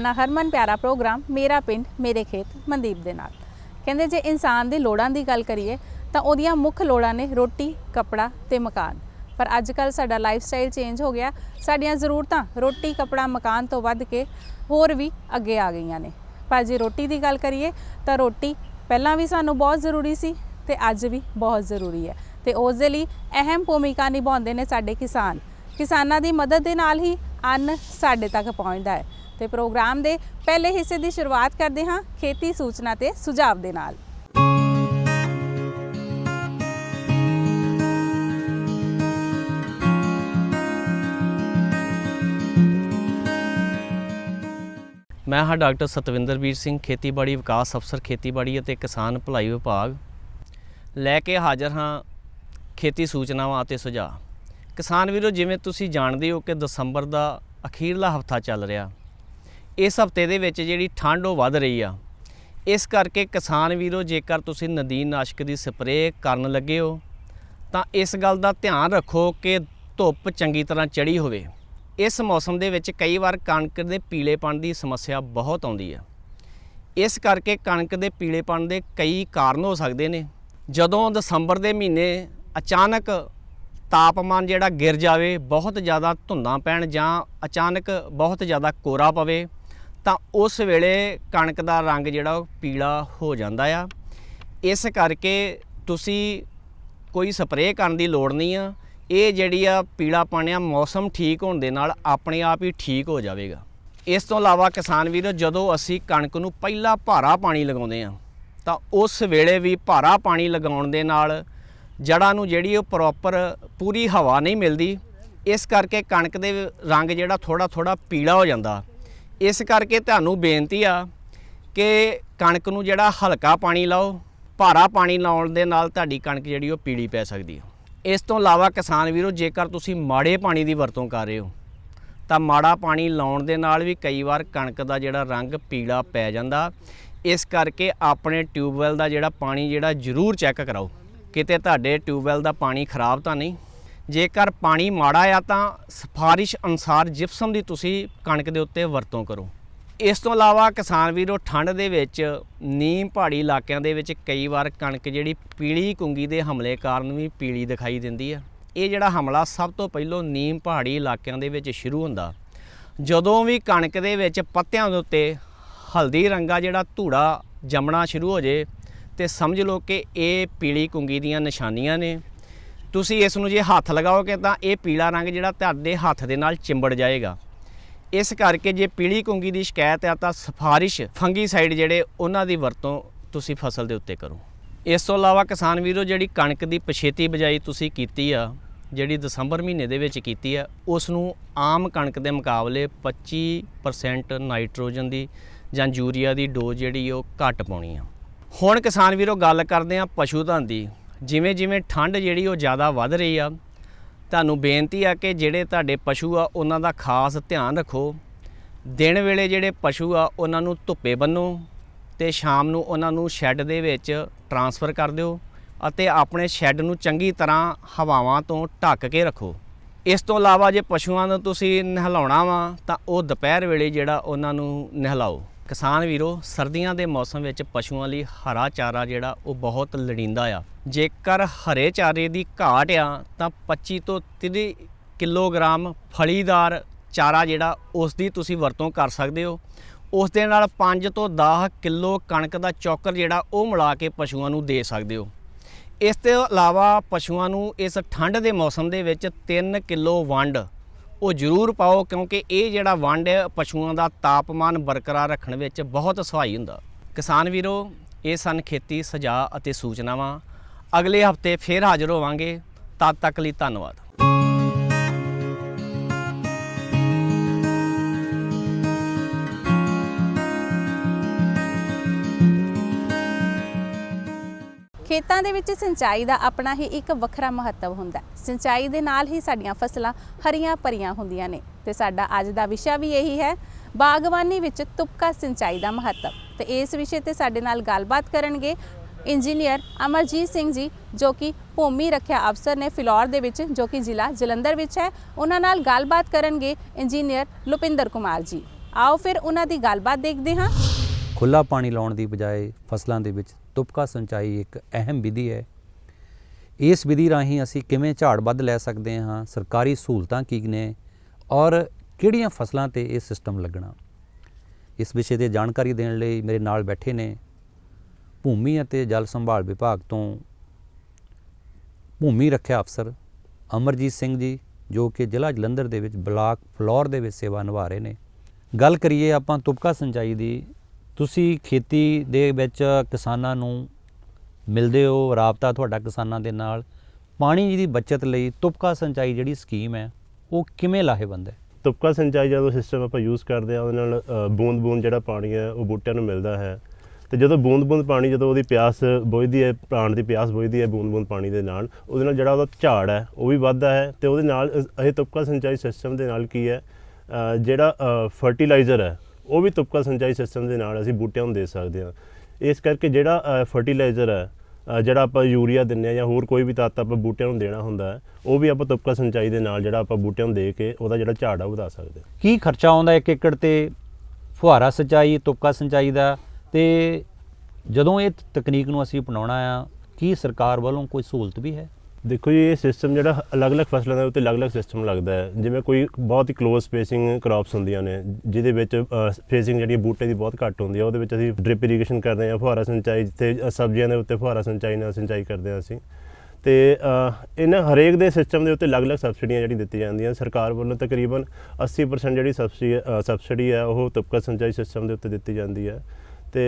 ਆਪਣਾ ਹਰਮਨ ਪਿਆਰਾ ਪ੍ਰੋਗਰਾਮ ਮੇਰਾ ਪਿੰਡ, ਮੇਰੇ ਖੇਤ, ਮਨਦੀਪ ਦੇ ਨਾਲ। ਕਹਿੰਦੇ ਜੇ ਇਨਸਾਨ ਦੀ ਲੋੜਾਂ ਦੀ ਗੱਲ ਕਰੀਏ, ਤਾਂ ਉਹਦੀਆਂ ਮੁੱਖ ਲੋੜਾਂ ਨੇ ਰੋਟੀ, ਕੱਪੜਾ ਤੇ ਮਕਾਨ। ਪਰ ਅੱਜ ਕੱਲ ਸਾਡਾ ਲਾਈਫ ਸਟਾਈਲ ਚੇਂਜ ਹੋ ਗਿਆ। ਸਾਡੀਆਂ ਜ਼ਰੂਰਤਾਂ ਰੋਟੀ, ਕੱਪੜਾ, ਮਕਾਨ ਤੋਂ ਵੱਧ ਕੇ ਹੋਰ ਵੀ ਅੱਗੇ ਆ ਗਈਆਂ ਨੇ। ਪਰ ਜੇ ਰੋਟੀ ਦੀ ਗੱਲ ਕਰੀਏ, ਤਾਂ ਰੋਟੀ ਪਹਿਲਾਂ ਵੀ ਸਾਨੂੰ ਬਹੁਤ ਜ਼ਰੂਰੀ ਸੀ ਤੇ ਅੱਜ ਵੀ ਬਹੁਤ ਜ਼ਰੂਰੀ ਹੈ। ਤੇ ਉਸ ਦੇ ਲਈ ਅਹਿਮ ਭੂਮਿਕਾ ਨਿਭਾਉਂਦੇ ਨੇ ਸਾਡੇ ਕਿਸਾਨ। ਕਿਸਾਨਾਂ ਦੀ ਮਦਦ ਦੇ ਨਾਲ ਹੀ ਅੰਨ ਸਾਡੇ ਤੱਕ ਪਹੁੰਚਦਾ ਹੈ। ਤੇ ਪ੍ਰੋਗਰਾਮ ਦੇ ਪਹਿਲੇ ਹਿੱਸੇ ਦੀ ਸ਼ੁਰੂਆਤ ਕਰਦੇ ਹਾਂ ਖੇਤੀ ਸੂਚਨਾ ਤੇ ਸੁਝਾਅ ਦੇ ਨਾਲ। ਮੈਂ ਹਾਂ ਡਾਕਟਰ ਸਤਵਿੰਦਰਵੀਰ ਸਿੰਘ, ਖੇਤੀਬਾੜੀ ਵਿਕਾਸ ਅਫਸਰ, ਖੇਤੀਬਾੜੀ ਅਤੇ ਕਿਸਾਨ ਭਲਾਈ ਵਿਭਾਗ। ਲੈ ਕੇ ਹਾਜ਼ਰ ਹਾਂ ਖੇਤੀ ਸੂਚਨਾਵਾਂ ਅਤੇ ਸੁਝਾਅ। ਕਿਸਾਨ ਵੀਰੋ, ਜਿਵੇਂ ਤੁਸੀਂ ਜਾਣਦੇ ਹੋ ਕਿ ਦਸੰਬਰ ਦਾ ਅਖੀਰਲਾ ਹਫਤਾ ਚੱਲ ਰਿਹਾ ਇਸ ਹਫ਼ਤੇ ਦੇ ਵਿੱਚ ਜਿਹੜੀ ਠੰਡ ਉਹ ਵੱਧ ਰਹੀ ਆ। ਇਸ ਕਰਕੇ ਕਿਸਾਨ ਵੀਰੋ, ਜੇਕਰ ਤੁਸੀਂ ਨਦੀਨ ਨਾਸ਼ਕ ਦੀ ਸਪਰੇਅ ਕਰਨ ਲੱਗੇ ਹੋ, ਤਾਂ ਇਸ ਗੱਲ ਦਾ ਧਿਆਨ ਰੱਖੋ ਕਿ ਧੁੱਪ ਚੰਗੀ ਤਰ੍ਹਾਂ ਚੜੀ ਹੋਵੇ। ਇਸ ਮੌਸਮ ਦੇ ਵਿੱਚ ਕਈ ਵਾਰ ਕਣਕ ਦੇ ਪੀਲੇਪਣ ਦੀ ਸਮੱਸਿਆ ਬਹੁਤ ਆਉਂਦੀ ਹੈ ਇਸ ਕਰਕੇ ਕਣਕ ਦੇ ਪੀਲੇਪਣ ਦੇ ਕਈ ਕਾਰਨ ਹੋ ਸਕਦੇ ਨੇ। ਜਦੋਂ ਦਸੰਬਰ ਦੇ ਮਹੀਨੇ ਅਚਾਨਕ ਤਾਪਮਾਨ ਜਿਹੜਾ ਗਿਰ ਜਾਵੇ, ਬਹੁਤ ਜ਼ਿਆਦਾ ਧੁੰਦਾਂ ਪੈਣ ਜਾਂ ਅਚਾਨਕ ਬਹੁਤ ਜ਼ਿਆਦਾ ਕੋਰਾ ਪਵੇ ਤਾਂ ਉਸ ਵੇਲੇ ਕਣਕ ਦਾ ਰੰਗ ਜਿਹੜਾ ਉਹ ਪੀਲਾ ਹੋ ਜਾਂਦਾ ਆ। ਇਸ ਕਰਕੇ ਤੁਸੀਂ ਕੋਈ ਸਪਰੇਅ ਕਰਨ ਦੀ ਲੋੜ ਨਹੀਂ ਆ। ਇਹ ਜਿਹੜੀ ਆ ਪੀਲਾ ਪਾਣਿਆ ਮੌਸਮ ਠੀਕ ਹੋਣ ਦੇ ਨਾਲ ਆਪਣੇ ਆਪ ਹੀ ਠੀਕ ਹੋ ਜਾਵੇਗਾ। ਇਸ ਤੋਂ ਇਲਾਵਾ ਕਿਸਾਨ ਵੀਰੋ, ਜਦੋਂ ਅਸੀਂ ਕਣਕ ਨੂੰ ਪਹਿਲਾ ਭਾਰਾ ਪਾਣੀ ਲਗਾਉਂਦੇ ਆ, ਤਾਂ ਉਸ ਵੇਲੇ ਵੀ ਭਾਰਾ ਪਾਣੀ ਲਗਾਉਣ ਦੇ ਨਾਲ ਜੜ੍ਹਾਂ ਨੂੰ ਜਿਹੜੀ ਉਹ ਪ੍ਰੋਪਰ ਪੂਰੀ ਹਵਾ ਨਹੀਂ ਮਿਲਦੀ। ਇਸ ਕਰਕੇ ਕਣਕ ਦੇ ਰੰਗ ਜਿਹੜਾ ਥੋੜਾ ਥੋੜਾ ਪੀਲਾ ਹੋ ਜਾਂਦਾ। ਇਸ ਕਰਕੇ ਤੁਹਾਨੂੰ ਬੇਨਤੀ ਆ ਕਿ ਕਣਕ ਨੂੰ ਜਿਹੜਾ ਹਲਕਾ ਪਾਣੀ ਲਾਓ, ਭਾਰਾ ਪਾਣੀ ਲਾਉਣ ਦੇ ਨਾਲ ਤੁਹਾਡੀ ਕਣਕ ਜਿਹੜੀ ਉਹ ਪੀਲੀ ਪੈ ਸਕਦੀ ਹੈ ਇਸ ਤੋਂ ਇਲਾਵਾ ਕਿਸਾਨ ਵੀਰੋ, ਜੇਕਰ ਤੁਸੀਂ ਮਾੜੇ ਪਾਣੀ ਦੀ ਵਰਤੋਂ ਕਰ ਰਹੇ ਹੋ, ਤਾਂ ਮਾੜਾ ਪਾਣੀ ਲਾਉਣ ਦੇ ਨਾਲ ਵੀ ਕਈ ਵਾਰ ਕਣਕ ਦਾ ਜਿਹੜਾ ਰੰਗ ਪੀਲਾ ਪੈ ਜਾਂਦਾ। ਇਸ ਕਰਕੇ ਆਪਣੇ ਟਿਊਬਵੈਲ ਦਾ ਜਿਹੜਾ ਪਾਣੀ ਜਿਹੜਾ ਜ਼ਰੂਰ ਚੈੱਕ ਕਰਾਓ। ਕਿਤੇ ਤੁਹਾਡੇ ਟਿਊਬਵੈਲ ਦਾ ਪਾਣੀ ਖਰਾਬ ਤਾਂ ਨਹੀਂ ਜੇਕਰ ਪਾਣੀ ਮਾੜਾ ਆ ਤਾਂ ਸਿਫਾਰਿਸ਼ ਅਨੁਸਾਰ ਜਿਪਸਮ ਦੀ ਤੁਸੀਂ ਕਣਕ ਦੇ ਉੱਤੇ ਵਰਤੋਂ ਕਰੋ। ਇਸ ਤੋਂ ਇਲਾਵਾ ਕਿਸਾਨ ਵੀਰੋ, ਠੰਡ ਦੇ ਵਿੱਚ, ਨੀਮ ਪਹਾੜੀ ਇਲਾਕਿਆਂ ਦੇ ਵਿੱਚ ਕਈ ਵਾਰ ਕਣਕ ਜਿਹੜੀ ਪੀਲੀ ਕੁੰਗੀ ਦੇ ਹਮਲੇ ਕਾਰਨ ਵੀ ਪੀਲੀ ਦਿਖਾਈ ਦਿੰਦੀ ਆ। ਇਹ ਜਿਹੜਾ ਹਮਲਾ ਸਭ ਤੋਂ ਪਹਿਲਾਂ ਨੀਮ ਪਹਾੜੀ ਇਲਾਕਿਆਂ ਦੇ ਵਿੱਚ ਸ਼ੁਰੂ ਹੁੰਦਾ। ਜਦੋਂ ਵੀ ਕਣਕ ਦੇ ਵਿੱਚ ਪੱਤਿਆਂ ਦੇ ਉੱਤੇ ਹਲਦੀ ਰੰਗਾ ਜਿਹੜਾ ਧੂੜਾ ਜੰਮਣਾ ਸ਼ੁਰੂ ਹੋ ਜੇ ਤੇ ਸਮਝ ਲਓ ਕਿ ਇਹ ਪੀਲੀ ਕੁੰਗੀ ਦੀਆਂ ਨਿਸ਼ਾਨੀਆਂ ਨੇ। ਤੁਸੀਂ ਇਸ ਨੂੰ ਜੇ ਹੱਥ ਲਗਾਓਗੇ ਤਾਂ ਇਹ ਪੀਲਾ ਰੰਗ ਜਿਹੜਾ ਤੁਹਾਡੇ ਹੱਥ ਦੇ ਨਾਲ ਚਿੰਬੜ ਜਾਏਗਾ। ਇਸ ਕਰਕੇ ਜੇ ਪੀਲੀ ਕੁੰਗੀ ਦੀ ਸ਼ਿਕਾਇਤ ਆ ਤਾਂ ਸਿਫਾਰਿਸ਼ ਫੰਗੀਸਾਈਡ ਜਿਹੜੇ ਉਹਨਾਂ ਦੀ ਵਰਤੋਂ ਤੁਸੀਂ ਫਸਲ ਦੇ ਉੱਤੇ ਕਰੋ। ਇਸ ਤੋਂ ਇਲਾਵਾ ਕਿਸਾਨ ਵੀਰੋ, ਜਿਹੜੀ ਕਣਕ ਦੀ ਪਛੇਤੀ ਬਜਾਈ ਤੁਸੀਂ ਕੀਤੀ ਆ, ਜਿਹੜੀ ਦਸੰਬਰ ਮਹੀਨੇ ਦੇ ਵਿੱਚ ਕੀਤੀ ਆ, ਉਸ ਨੂੰ ਆਮ ਕਣਕ ਦੇ ਮੁਕਾਬਲੇ 25% ਨਾਈਟ੍ਰੋਜਨ ਦੀ ਜਾਂ ਯੂਰੀਆ ਦੀ ਡੋਜ਼ ਜਿਹੜੀ ਉਹ ਘੱਟ ਪਾਉਣੀ ਆ। ਹੁਣ ਕਿਸਾਨ ਵੀਰੋ, ਗੱਲ ਕਰਦੇ ਆ ਪਸ਼ੂ ਧਨ ਦੀ। ਜਿਵੇਂ ਜਿਵੇਂ ਠੰਡ ਜਿਹੜੀ ਉਹ ਜ਼ਿਆਦਾ ਵੱਧ ਰਹੀ ਆ, ਤੁਹਾਨੂੰ ਬੇਨਤੀ ਆ ਕਿ ਜਿਹੜੇ ਤੁਹਾਡੇ ਪਸ਼ੂ ਆ, ਉਹਨਾਂ ਦਾ ਖਾਸ ਧਿਆਨ ਰੱਖੋ। ਦਿਨ ਵੇਲੇ ਜਿਹੜੇ ਪਸ਼ੂ ਆ, ਉਹਨਾਂ ਨੂੰ ਧੁੱਪੇ ਬੰਨੋ ਤੇ ਸ਼ਾਮ ਨੂੰ ਉਹਨਾਂ ਨੂੰ ਸ਼ੈੱਡ ਦੇ ਵਿੱਚ ਟਰਾਂਸਫਰ ਕਰ ਦਿਓ ਅਤੇ ਆਪਣੇ ਸ਼ੈੱਡ ਨੂੰ ਚੰਗੀ ਤਰ੍ਹਾਂ ਹਵਾਵਾਂ ਤੋਂ ਢੱਕ ਕੇ ਰੱਖੋ। ਇਸ ਤੋਂ ਇਲਾਵਾ ਜੇ ਪਸ਼ੂਆਂ ਨੂੰ ਤੁਸੀਂ ਨਹਿਲਾਉਣਾ ਵਾ, ਤਾਂ ਉਹ ਦੁਪਹਿਰ ਵੇਲੇ ਜਿਹੜਾ ਉਹਨਾਂ ਨੂੰ ਨਹਿਲਾਓ। ਕਿਸਾਨ ਵੀਰੋ, ਸਰਦੀਆਂ ਦੇ ਮੌਸਮ ਵਿੱਚ ਪਸ਼ੂਆਂ ਲਈ ਹਰਾ ਚਾਰਾ ਜਿਹੜਾ, ਉਹ ਬਹੁਤ ਲੋੜੀਂਦਾ ਆ। ਜੇਕਰ ਹਰੇ ਚਾਰੇ ਦੀ ਘਾਟ ਆ, ਤਾਂ 25 ਤੋਂ 30 ਕਿਲੋਗ੍ਰਾਮ ਫਲੀਦਾਰ ਚਾਰਾ ਜਿਹੜਾ, ਉਸ ਦੀ ਤੁਸੀਂ ਵਰਤੋਂ ਕਰ ਸਕਦੇ ਹੋ। ਉਸ ਦੇ ਨਾਲ 5 ਤੋਂ 10 ਕਿਲੋ ਕਣਕ ਦਾ ਚੌਕਰ ਜਿਹੜਾ, ਉਹ ਮਿਲਾ ਕੇ ਪਸ਼ੂਆਂ ਨੂੰ ਦੇ ਸਕਦੇ ਹੋ। ਇਸ ਤੋਂ ਇਲਾਵਾ ਪਸ਼ੂਆਂ ਨੂੰ ਇਸ ਠੰਡ ਦੇ ਮੌਸਮ ਦੇ ਵਿੱਚ 3 ਕਿਲੋ ਵੰਡ ਉਹ ਜ਼ਰੂਰ ਪਾਓ ਕਿਉਂਕਿ ਇਹ ਜਿਹੜਾ ਵੰਡ ਪਸ਼ੂਆਂ ਦਾ ਤਾਪਮਾਨ ਬਰਕਰਾਰ ਰੱਖਣ ਵਿੱਚ ਬਹੁਤ ਸਹਾਈ ਹੁੰਦਾ। ਕਿਸਾਨ ਵੀਰੋ, ਇਹ ਸਨ ਖੇਤੀ ਸੁਝਾਅ ਅਤੇ ਸੂਚਨਾਵਾਂ। ਅਗਲੇ ਹਫ਼ਤੇ ਫੇਰ ਹਾਜ਼ਰ ਹੋਵਾਂਗੇ। ਤਦ ਤੱਕ ਲਈ ਧੰਨਵਾਦ। ਖੇਤਾਂ ਦੇ ਵਿੱਚ ਸਿੰਚਾਈ ਦਾ ਆਪਣਾ ਹੀ ਇੱਕ ਵੱਖਰਾ ਮਹੱਤਵ ਹੁੰਦਾ ਸਿੰਚਾਈ ਦੇ ਨਾਲ ਹੀ ਸਾਡੀਆਂ ਫਸਲਾਂ ਹਰੀਆਂ ਭਰੀਆਂ ਹੁੰਦੀਆਂ ਨੇ ਤੇ ਸਾਡਾ ਅੱਜ ਦਾ ਵਿਸ਼ਾ ਵੀ ਇਹੀ ਹੈ, ਬਾਗਬਾਨੀ ਵਿੱਚ ਤੁਪਕਾ ਸਿੰਚਾਈ ਦਾ ਮਹੱਤਵ। ਤੇ ਇਸ ਵਿਸ਼ੇ ਤੇ ਸਾਡੇ ਨਾਲ ਗੱਲਬਾਤ ਕਰਨਗੇ ਇੰਜੀਨੀਅਰ ਅਮਰਜੀਤ ਸਿੰਘ ਜੀ, ਜੋ ਕਿ ਭੂਮੀ ਰੱਖਿਆ ਅਫਸਰ ਨੇ ਫਿਲੌਰ ਦੇ ਵਿੱਚ, ਜੋ ਕਿ ਜ਼ਿਲ੍ਹਾ ਜਲੰਧਰ ਵਿੱਚ ਹੈ। ਉਹਨਾਂ ਨਾਲ ਗੱਲਬਾਤ ਕਰਨਗੇ ਇੰਜੀਨੀਅਰ ਲੁਪਿੰਦਰ ਕੁਮਾਰ ਜੀ। ਆਓ ਫਿਰ ਉਹਨਾਂ ਦੀ ਗੱਲਬਾਤ ਦੇਖਦੇ ਹਾਂ। ਖੁੱਲਾ ਪਾਣੀ ਲਾਉਣ ਦੀ ਬਜਾਏ ਫਸਲਾਂ ਦੇ ਵਿੱਚ ਤੁਪਕਾ ਸਿੰਚਾਈ ਇੱਕ ਅਹਿਮ ਵਿਧੀ ਹੈ। ਇਸ ਵਿਧੀ ਰਾਹੀਂ ਅਸੀਂ ਕਿਵੇਂ ਝਾੜ ਵੱਧ ਲੈ ਸਕਦੇ ਹਾਂ, ਸਰਕਾਰੀ ਸਹੂਲਤਾਂ ਕੀ ਨੇ ਔਰ ਕਿਹੜੀਆਂ ਫਸਲਾਂ ਤੇ ਇਹ ਸਿਸਟਮ ਲੱਗਣਾ। ਇਸ ਵਿਸ਼ੇ ਤੇ ਜਾਣਕਾਰੀ ਦੇਣ ਲਈ ਮੇਰੇ ਨਾਲ ਬੈਠੇ ਨੇ ਭੂਮੀ ਅਤੇ ਜਲ ਸੰਭਾਲ ਵਿਭਾਗ ਤੋਂ ਭੂਮੀ ਰੱਖਿਆ ਅਫਸਰ ਅਮਰਜੀਤ ਸਿੰਘ ਜੀ, ਜੋ ਕਿ ਜ਼ਿਲ੍ਹਾ ਜਲੰਧਰ ਦੇ ਵਿੱਚ ਬਲਾਕ ਫਲੋਰ ਦੇ ਵਿੱਚ ਸੇਵਾ ਨਿਭਾ ਰਹੇ ਨੇ। ਗੱਲ ਕਰੀਏ ਆਪਾਂ ਤੁਪਕਾ ਸਿੰਚਾਈ ਦੀ ਤੁਸੀਂ ਖੇਤੀ ਦੇ ਵਿੱਚ ਕਿਸਾਨਾਂ ਨੂੰ ਮਿਲਦੇ ਹੋ, ਰਾਬਤਾ ਤੁਹਾਡਾ ਕਿਸਾਨਾਂ ਦੇ ਨਾਲ। ਪਾਣੀ ਦੀ ਬਚਤ ਲਈ ਤੁਪਕਾ ਸਿੰਚਾਈ ਜਿਹੜੀ ਸਕੀਮ ਹੈ, ਉਹ ਕਿਵੇਂ ਲਾਹੇਵੰਦ ਹੈ? ਤੁਪਕਾ ਸਿੰਚਾਈ ਜਦੋਂ ਸਿਸਟਮ ਆਪਾਂ ਯੂਜ਼ ਕਰਦੇ ਆ ਉਹਦੇ ਨਾਲ ਬੂੰਦ ਬੂੰਦ ਜਿਹੜਾ ਪਾਣੀ ਹੈ, ਉਹ ਬੂਟਿਆਂ ਨੂੰ ਮਿਲਦਾ ਹੈ। ਤੇ ਜਦੋਂ ਬੂੰਦ ਬੂੰਦ ਪਾਣੀ, ਜਦੋਂ ਉਹਦੀ ਪਿਆਸ ਬੁਝਦੀ ਹੈ ਪ੍ਰਾਣ ਦੀ ਪਿਆਸ ਬੁਝਦੀ ਹੈ ਬੂੰਦ ਬੂੰਦ ਪਾਣੀ ਦੇ ਨਾਲ, ਉਹਦੇ ਨਾਲ ਜਿਹੜਾ ਉਹਦਾ ਝਾੜ ਹੈ, ਉਹ ਵੀ ਵੱਧਦਾ ਹੈ। ਤੇ ਉਹਦੇ ਨਾਲ ਇਹ ਤੁਪਕਾ ਸਿੰਚਾਈ ਸਿਸਟਮ ਦੇ ਨਾਲ ਕੀ ਹੈ ਜਿਹੜਾ ਫਰਟੀਲਾਈਜ਼ਰ ਹੈ ਉਹ ਵੀ ਤੁਪਕਾ ਸਿੰਚਾਈ ਸਿਸਟਮ ਦੇ ਨਾਲ ਅਸੀਂ ਬੂਟਿਆਂ ਨੂੰ ਦੇ ਸਕਦੇ ਹਾਂ। ਇਸ ਕਰਕੇ ਜਿਹੜਾ ਫਰਟੀਲਾਈਜ਼ਰ ਹੈ ਜਿਹੜਾ ਆਪਾਂ ਯੂਰੀਆ ਦਿੰਨੇ ਆ ਜਾਂ ਹੋਰ ਕੋਈ ਵੀ ਤੱਤ ਆਪਾਂ ਬੂਟਿਆਂ ਨੂੰ ਦੇਣਾ ਹੁੰਦਾ ਉਹ ਵੀ ਆਪਾਂ ਤੁਪਕਾ ਸਿੰਚਾਈ ਦੇ ਨਾਲ ਜਿਹੜਾ ਆਪਾਂ ਬੂਟਿਆਂ ਨੂੰ ਦੇ ਕੇ ਉਹਦਾ ਜਿਹੜਾ ਝਾੜ ਆ ਵਧਾ ਸਕਦੇ ਹਾਂ। ਕੀ ਖਰਚਾ ਆਉਂਦਾ ਇੱਕ ਏਕੜ ਤੇ? ਫੁਹਾਰਾ ਸਿੰਚਾਈ, ਤੁਪਕਾ ਸਿੰਚਾਈ ਦਾ। ਤੇ ਜਦੋਂ ਇਹ ਤਕਨੀਕ ਨੂੰ ਅਸੀਂ ਅਪਣਾਉਣਾ ਆ, ਕੀ ਸਰਕਾਰ ਵੱਲੋਂ ਕੋਈ ਸਹੂਲਤ ਵੀ ਹੈ? ਦੇਖੋ ਜੀ, ਇਹ ਸਿਸਟਮ ਜਿਹੜਾ ਅਲੱਗ-ਅਲੱਗ ਫਸਲਾਂ ਦੇ ਉੱਤੇ ਅਲੱਗ-ਅਲੱਗ ਸਿਸਟਮ ਲੱਗਦਾ ਹੈ। ਜਿਵੇਂ ਕੋਈ ਬਹੁਤ ਹੀ ক্লোਜ਼ ਸਪੇਸਿੰਗ ਕ੍ਰੌਪਸ ਹੁੰਦੀਆਂ ਨੇ, ਜਿਹਦੇ ਵਿੱਚ ਸਪੇਸਿੰਗ ਜਿਹੜੀ ਬੂਟੇ ਦੀ ਬਹੁਤ ਘੱਟ ਹੁੰਦੀ ਹੈ, ਉਹਦੇ ਵਿੱਚ ਅਸੀਂ ਡ੍ਰਿਪ ਇਰੀਗੇਸ਼ਨ ਕਰਦੇ ਹਾਂ, ਫੁਹਾਰਾ ਸਿੰਚਾਈ, ਜਿੱਥੇ ਸਬਜ਼ੀਆਂ ਦੇ ਉੱਤੇ ਫੁਹਾਰਾ ਸਿੰਚਾਈ ਨਾਲ ਸਿੰਚਾਈ ਕਰਦੇ ਹਾਂ ਅਸੀਂ। ਤੇ ਇਹਨਾਂ ਹਰੇਕ ਦੇ ਸਿਸਟਮ ਦੇ ਉੱਤੇ ਅਲੱਗ-ਅਲੱਗ ਸਬਸਿਡੀਆਂ ਜਿਹੜੀ ਦਿੱਤੀ ਜਾਂਦੀਆਂ। ਸਰਕਾਰ ਵੱਲੋਂ ਤਕਰੀਬਨ 80% ਜਿਹੜੀ ਸਬਸਿਡੀ ਸਬਸਿਡੀ ਹੈ, ਉਹ ਤੁਪਕਾ ਸਿੰਚਾਈ ਸਿਸਟਮ ਦੇ ਉੱਤੇ ਦਿੱਤੀ ਜਾਂਦੀ ਹੈ। ਤੇ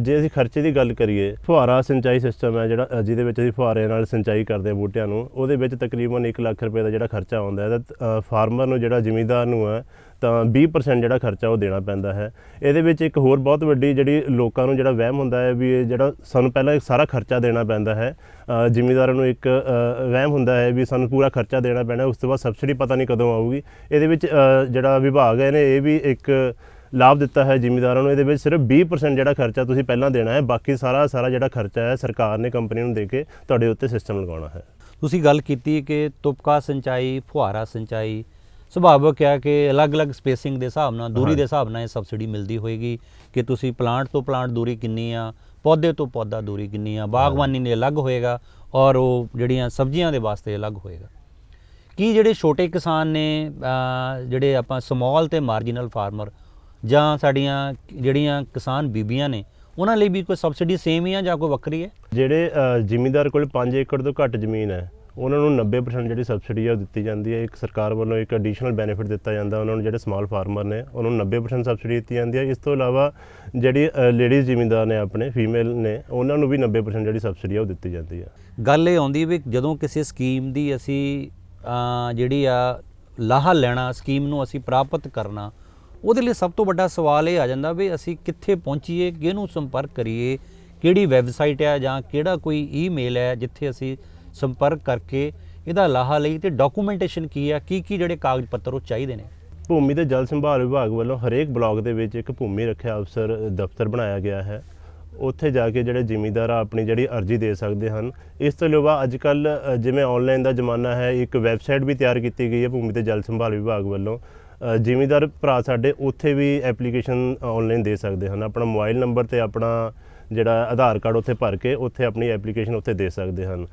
ਜੇ ਅਸੀਂ ਖਰਚੇ ਦੀ ਗੱਲ ਕਰੀਏ ਫੁਹਾਰਾ ਸਿੰਚਾਈ ਸਿਸਟਮ ਹੈ ਜਿਹੜਾ ਜਿਹਦੇ ਵਿੱਚ ਅਸੀਂ ਫੁਹਾਰੇ ਨਾਲ ਸਿੰਚਾਈ ਕਰਦੇ ਹਾਂ ਬੂਟਿਆਂ ਨੂੰ ਉਹਦੇ ਵਿੱਚ ਤਕਰੀਬਨ 1 ਲੱਖ ਰੁਪਏ ਦਾ ਜਿਹੜਾ ਖਰਚਾ ਆਉਂਦਾ ਹੈ ਤਾਂ ਫਾਰਮਰ ਨੂੰ ਜਿਹੜਾ ਜ਼ਿਮੀਂਦਾਰ ਨੂੰ ਹੈ ਤਾਂ 20% ਜਿਹੜਾ ਖਰਚਾ ਉਹ ਦੇਣਾ ਪੈਂਦਾ ਹੈ। ਇਹਦੇ ਵਿੱਚ ਇੱਕ ਹੋਰ ਬਹੁਤ ਵੱਡੀ ਜਿਹੜੀ ਲੋਕਾਂ ਨੂੰ ਜਿਹੜਾ ਵਹਿਮ ਹੁੰਦਾ ਹੈ ਵੀ ਇਹ ਜਿਹੜਾ ਸਾਨੂੰ ਪਹਿਲਾਂ ਇੱਕ ਸਾਰਾ ਖਰਚਾ ਦੇਣਾ ਪੈਂਦਾ ਹੈ ਅ, ਜ਼ਿਮੀਂਦਾਰਾਂ ਨੂੰ ਇੱਕ ਵਹਿਮ ਹੁੰਦਾ ਹੈ ਵੀ ਸਾਨੂੰ ਪੂਰਾ ਖਰਚਾ ਦੇਣਾ ਪੈਣਾ ਉਸ ਤੋਂ ਬਾਅਦ ਸਬਸਿਡੀ ਪਤਾ ਨਹੀਂ ਕਦੋਂ ਆਊਗੀ। ਇਹਦੇ ਵਿੱਚ ਜਿਹੜਾ ਵਿਭਾਗ ਹੈ ਇਹਨੇ ਇਹ ਵੀ ਇੱਕ ਲਾਭ ਦਿੱਤਾ ਹੈ ਜ਼ਿਮੀਂਦਾਰਾਂ ਨੂੰ। ਇਹਦੇ ਵਿੱਚ ਸਿਰਫ 20% ਜਿਹੜਾ ਖਰਚਾ ਤੁਸੀਂ ਪਹਿਲਾਂ ਦੇਣਾ ਹੈ ਬਾਕੀ ਸਾਰਾ ਸਾਰਾ ਜਿਹੜਾ ਖਰਚਾ ਹੈ ਸਰਕਾਰ ਨੇ ਕੰਪਨੀ ਨੂੰ ਦੇ ਕੇ ਤੁਹਾਡੇ ਉੱਤੇ ਸਿਸਟਮ ਲਗਾਉਣਾ ਹੈ। ਤੁਸੀਂ ਗੱਲ ਕੀਤੀ ਕਿ ਤੁਪਕਾ ਸਿੰਚਾਈ ਫੁਹਾਰਾ ਸਿੰਚਾਈ ਸੁਭਾਵਕ ਹੈ ਕਿ ਅਲੱਗ-ਅਲੱਗ ਸਪੇਸਿੰਗ ਦੇ ਹਿਸਾਬ ਨਾਲ ਦੂਰੀ ਦੇ ਹਿਸਾਬ ਨਾਲ ਇਹ ਸਬਸਿਡੀ ਮਿਲਦੀ ਹੋਏਗੀ ਕਿ ਤੁਸੀਂ ਪਲਾਂਟ ਤੋਂ ਪਲਾਂਟ ਦੂਰੀ ਕਿੰਨੀ ਆ ਪੌਦੇ ਤੋਂ ਪੌਦਾ ਦੂਰੀ ਕਿੰਨੀ ਆ ਬਾਗਬਾਨੀ ਲਈ ਅਲੱਗ ਹੋਏਗਾ ਔਰ ਉਹ ਜਿਹੜੀਆਂ ਸਬਜ਼ੀਆਂ ਦੇ ਵਾਸਤੇ ਅਲੱਗ ਹੋਏਗਾ। ਕੀ ਜਿਹੜੇ ਛੋਟੇ ਕਿਸਾਨ ਨੇ ਜਿਹੜੇ ਆਪਾਂ ਸਮਾਲ ਤੇ ਮਾਰਜੀਨਲ ਫਾਰਮਰ ਜਾਂ ਸਾਡੀਆਂ ਜਿਹੜੀਆਂ ਕਿਸਾਨ ਬੀਬੀਆਂ ਨੇ ਉਹਨਾਂ ਲਈ ਵੀ ਕੋਈ ਸਬਸਿਡੀ ਸੇਮ ਹੀ ਆ ਜਾਂ ਕੋਈ ਵੱਖਰੀ ਹੈ? ਜਿਹੜੇ ਜ਼ਿਮੀਂਦਾਰ ਕੋਲ 5 ਏਕੜ ਤੋਂ ਘੱਟ ਜ਼ਮੀਨ ਹੈ ਉਹਨਾਂ ਨੂੰ 90% ਜਿਹੜੀ ਸਬਸਿਡੀ ਹੈ ਉਹ ਦਿੱਤੀ ਜਾਂਦੀ ਹੈ। ਇੱਕ ਸਰਕਾਰ ਵੱਲੋਂ ਇੱਕ ਐਡੀਸ਼ਨਲ ਬੈਨੀਫਿਟ ਦਿੱਤਾ ਜਾਂਦਾ ਉਹਨਾਂ ਨੂੰ ਜਿਹੜੇ ਸਮਾਲ ਫਾਰਮਰ ਨੇ ਉਹਨਾਂ ਨੂੰ 90% ਸਬਸਿਡੀ ਦਿੱਤੀ ਜਾਂਦੀ ਹੈ। ਇਸ ਤੋਂ ਇਲਾਵਾ ਜਿਹੜੀ ਲੇਡੀਜ਼ ਜ਼ਿਮੀਂਦਾਰ ਨੇ ਆਪਣੇ ਫੀਮੇਲ ਨੇ ਉਹਨਾਂ ਨੂੰ ਵੀ 90% ਜਿਹੜੀ ਸਬਸਿਡੀ ਹੈ ਉਹ ਦਿੱਤੀ ਜਾਂਦੀ ਹੈ। ਗੱਲ ਇਹ ਆਉਂਦੀ ਵੀ ਜਦੋਂ ਕਿਸੇ ਸਕੀਮ ਦੀ ਅਸੀਂ ਜਿਹੜੀ ਆ ਲਾਹਾ ਲੈਣਾ ਸਕੀਮ ਨੂੰ ਅਸੀਂ ਪ੍ਰਾਪਤ ਕਰਨਾ ਉਹਦੇ ਲਈ ਸਭ ਤੋਂ ਵੱਡਾ ਸਵਾਲ ਇਹ ਆ ਜਾਂਦਾ ਵੀ ਅਸੀਂ ਕਿੱਥੇ ਪਹੁੰਚੀਏ, ਕਿਹਨੂੰ ਸੰਪਰਕ ਕਰੀਏ, ਕਿਹੜੀ ਵੈਬਸਾਈਟ ਹੈ ਜਾਂ ਕਿਹੜਾ ਕੋਈ ਈਮੇਲ ਹੈ ਜਿੱਥੇ ਅਸੀਂ ਸੰਪਰਕ ਕਰਕੇ ਇਹਦਾ ਲਾਹਾ ਲਈ ਤੇ ਡਾਕੂਮੈਂਟੇਸ਼ਨ ਕੀ ਆ, ਕੀ ਕੀ ਜਿਹੜੇ ਕਾਗਜ਼ ਪੱਤਰ ਉਹ ਚਾਹੀਦੇ ਨੇ? ਭੂਮੀ ਤੇ ਜਲ ਸੰਭਾਲ ਵਿਭਾਗ ਵੱਲੋਂ ਹਰੇਕ ਬਲਾਕ ਦੇ ਵਿੱਚ ਇੱਕ ਭੂਮੀ ਰੱਖਿਆ ਅਫਸਰ ਦਫ਼ਤਰ ਬਣਾਇਆ ਗਿਆ ਹੈ। ਉੱਥੇ ਜਾ ਕੇ ਜਿਹੜੇ ਜ਼ਿਮੀਂਦਾਰ ਆ ਆਪਣੀ ਜਿਹੜੀ ਅਰਜ਼ੀ ਦੇ ਸਕਦੇ ਹਨ। ਇਸ ਤੋਂ ਇਲਾਵਾ ਅੱਜ ਕੱਲ ਜਿਵੇਂ ਆਨਲਾਈਨ ਦਾ ਜ਼ਮਾਨਾ ਹੈ, ਇੱਕ ਵੈਬਸਾਈਟ ਵੀ ਤਿਆਰ ਕੀਤੀ ਗਈ ਹੈ ਭੂਮੀ ਤੇ ਜਲ ਸੰਭਾਲ ਵਿਭਾਗ ਵੱਲੋਂ। ਜ਼ਿਮੀਂਦਾਰ ਭਰਾ ਸਾਡੇ ਉੱਥੇ ਵੀ ਐਪਲੀਕੇਸ਼ਨ ਆਨਲਾਈਨ ਦੇ ਸਕਦੇ ਹਨ। ਆਪਣਾ ਮੋਬਾਈਲ ਨੰਬਰ ਤੇ ਆਪਣਾ ਜਿਹੜਾ ਆਧਾਰ ਕਾਰਡ ਉੱਥੇ ਭਰ ਕੇ ਉੱਥੇ ਆਪਣੀ ਐਪਲੀਕੇਸ਼ਨ ਉੱਥੇ ਦੇ ਸਕਦੇ ਹਨ।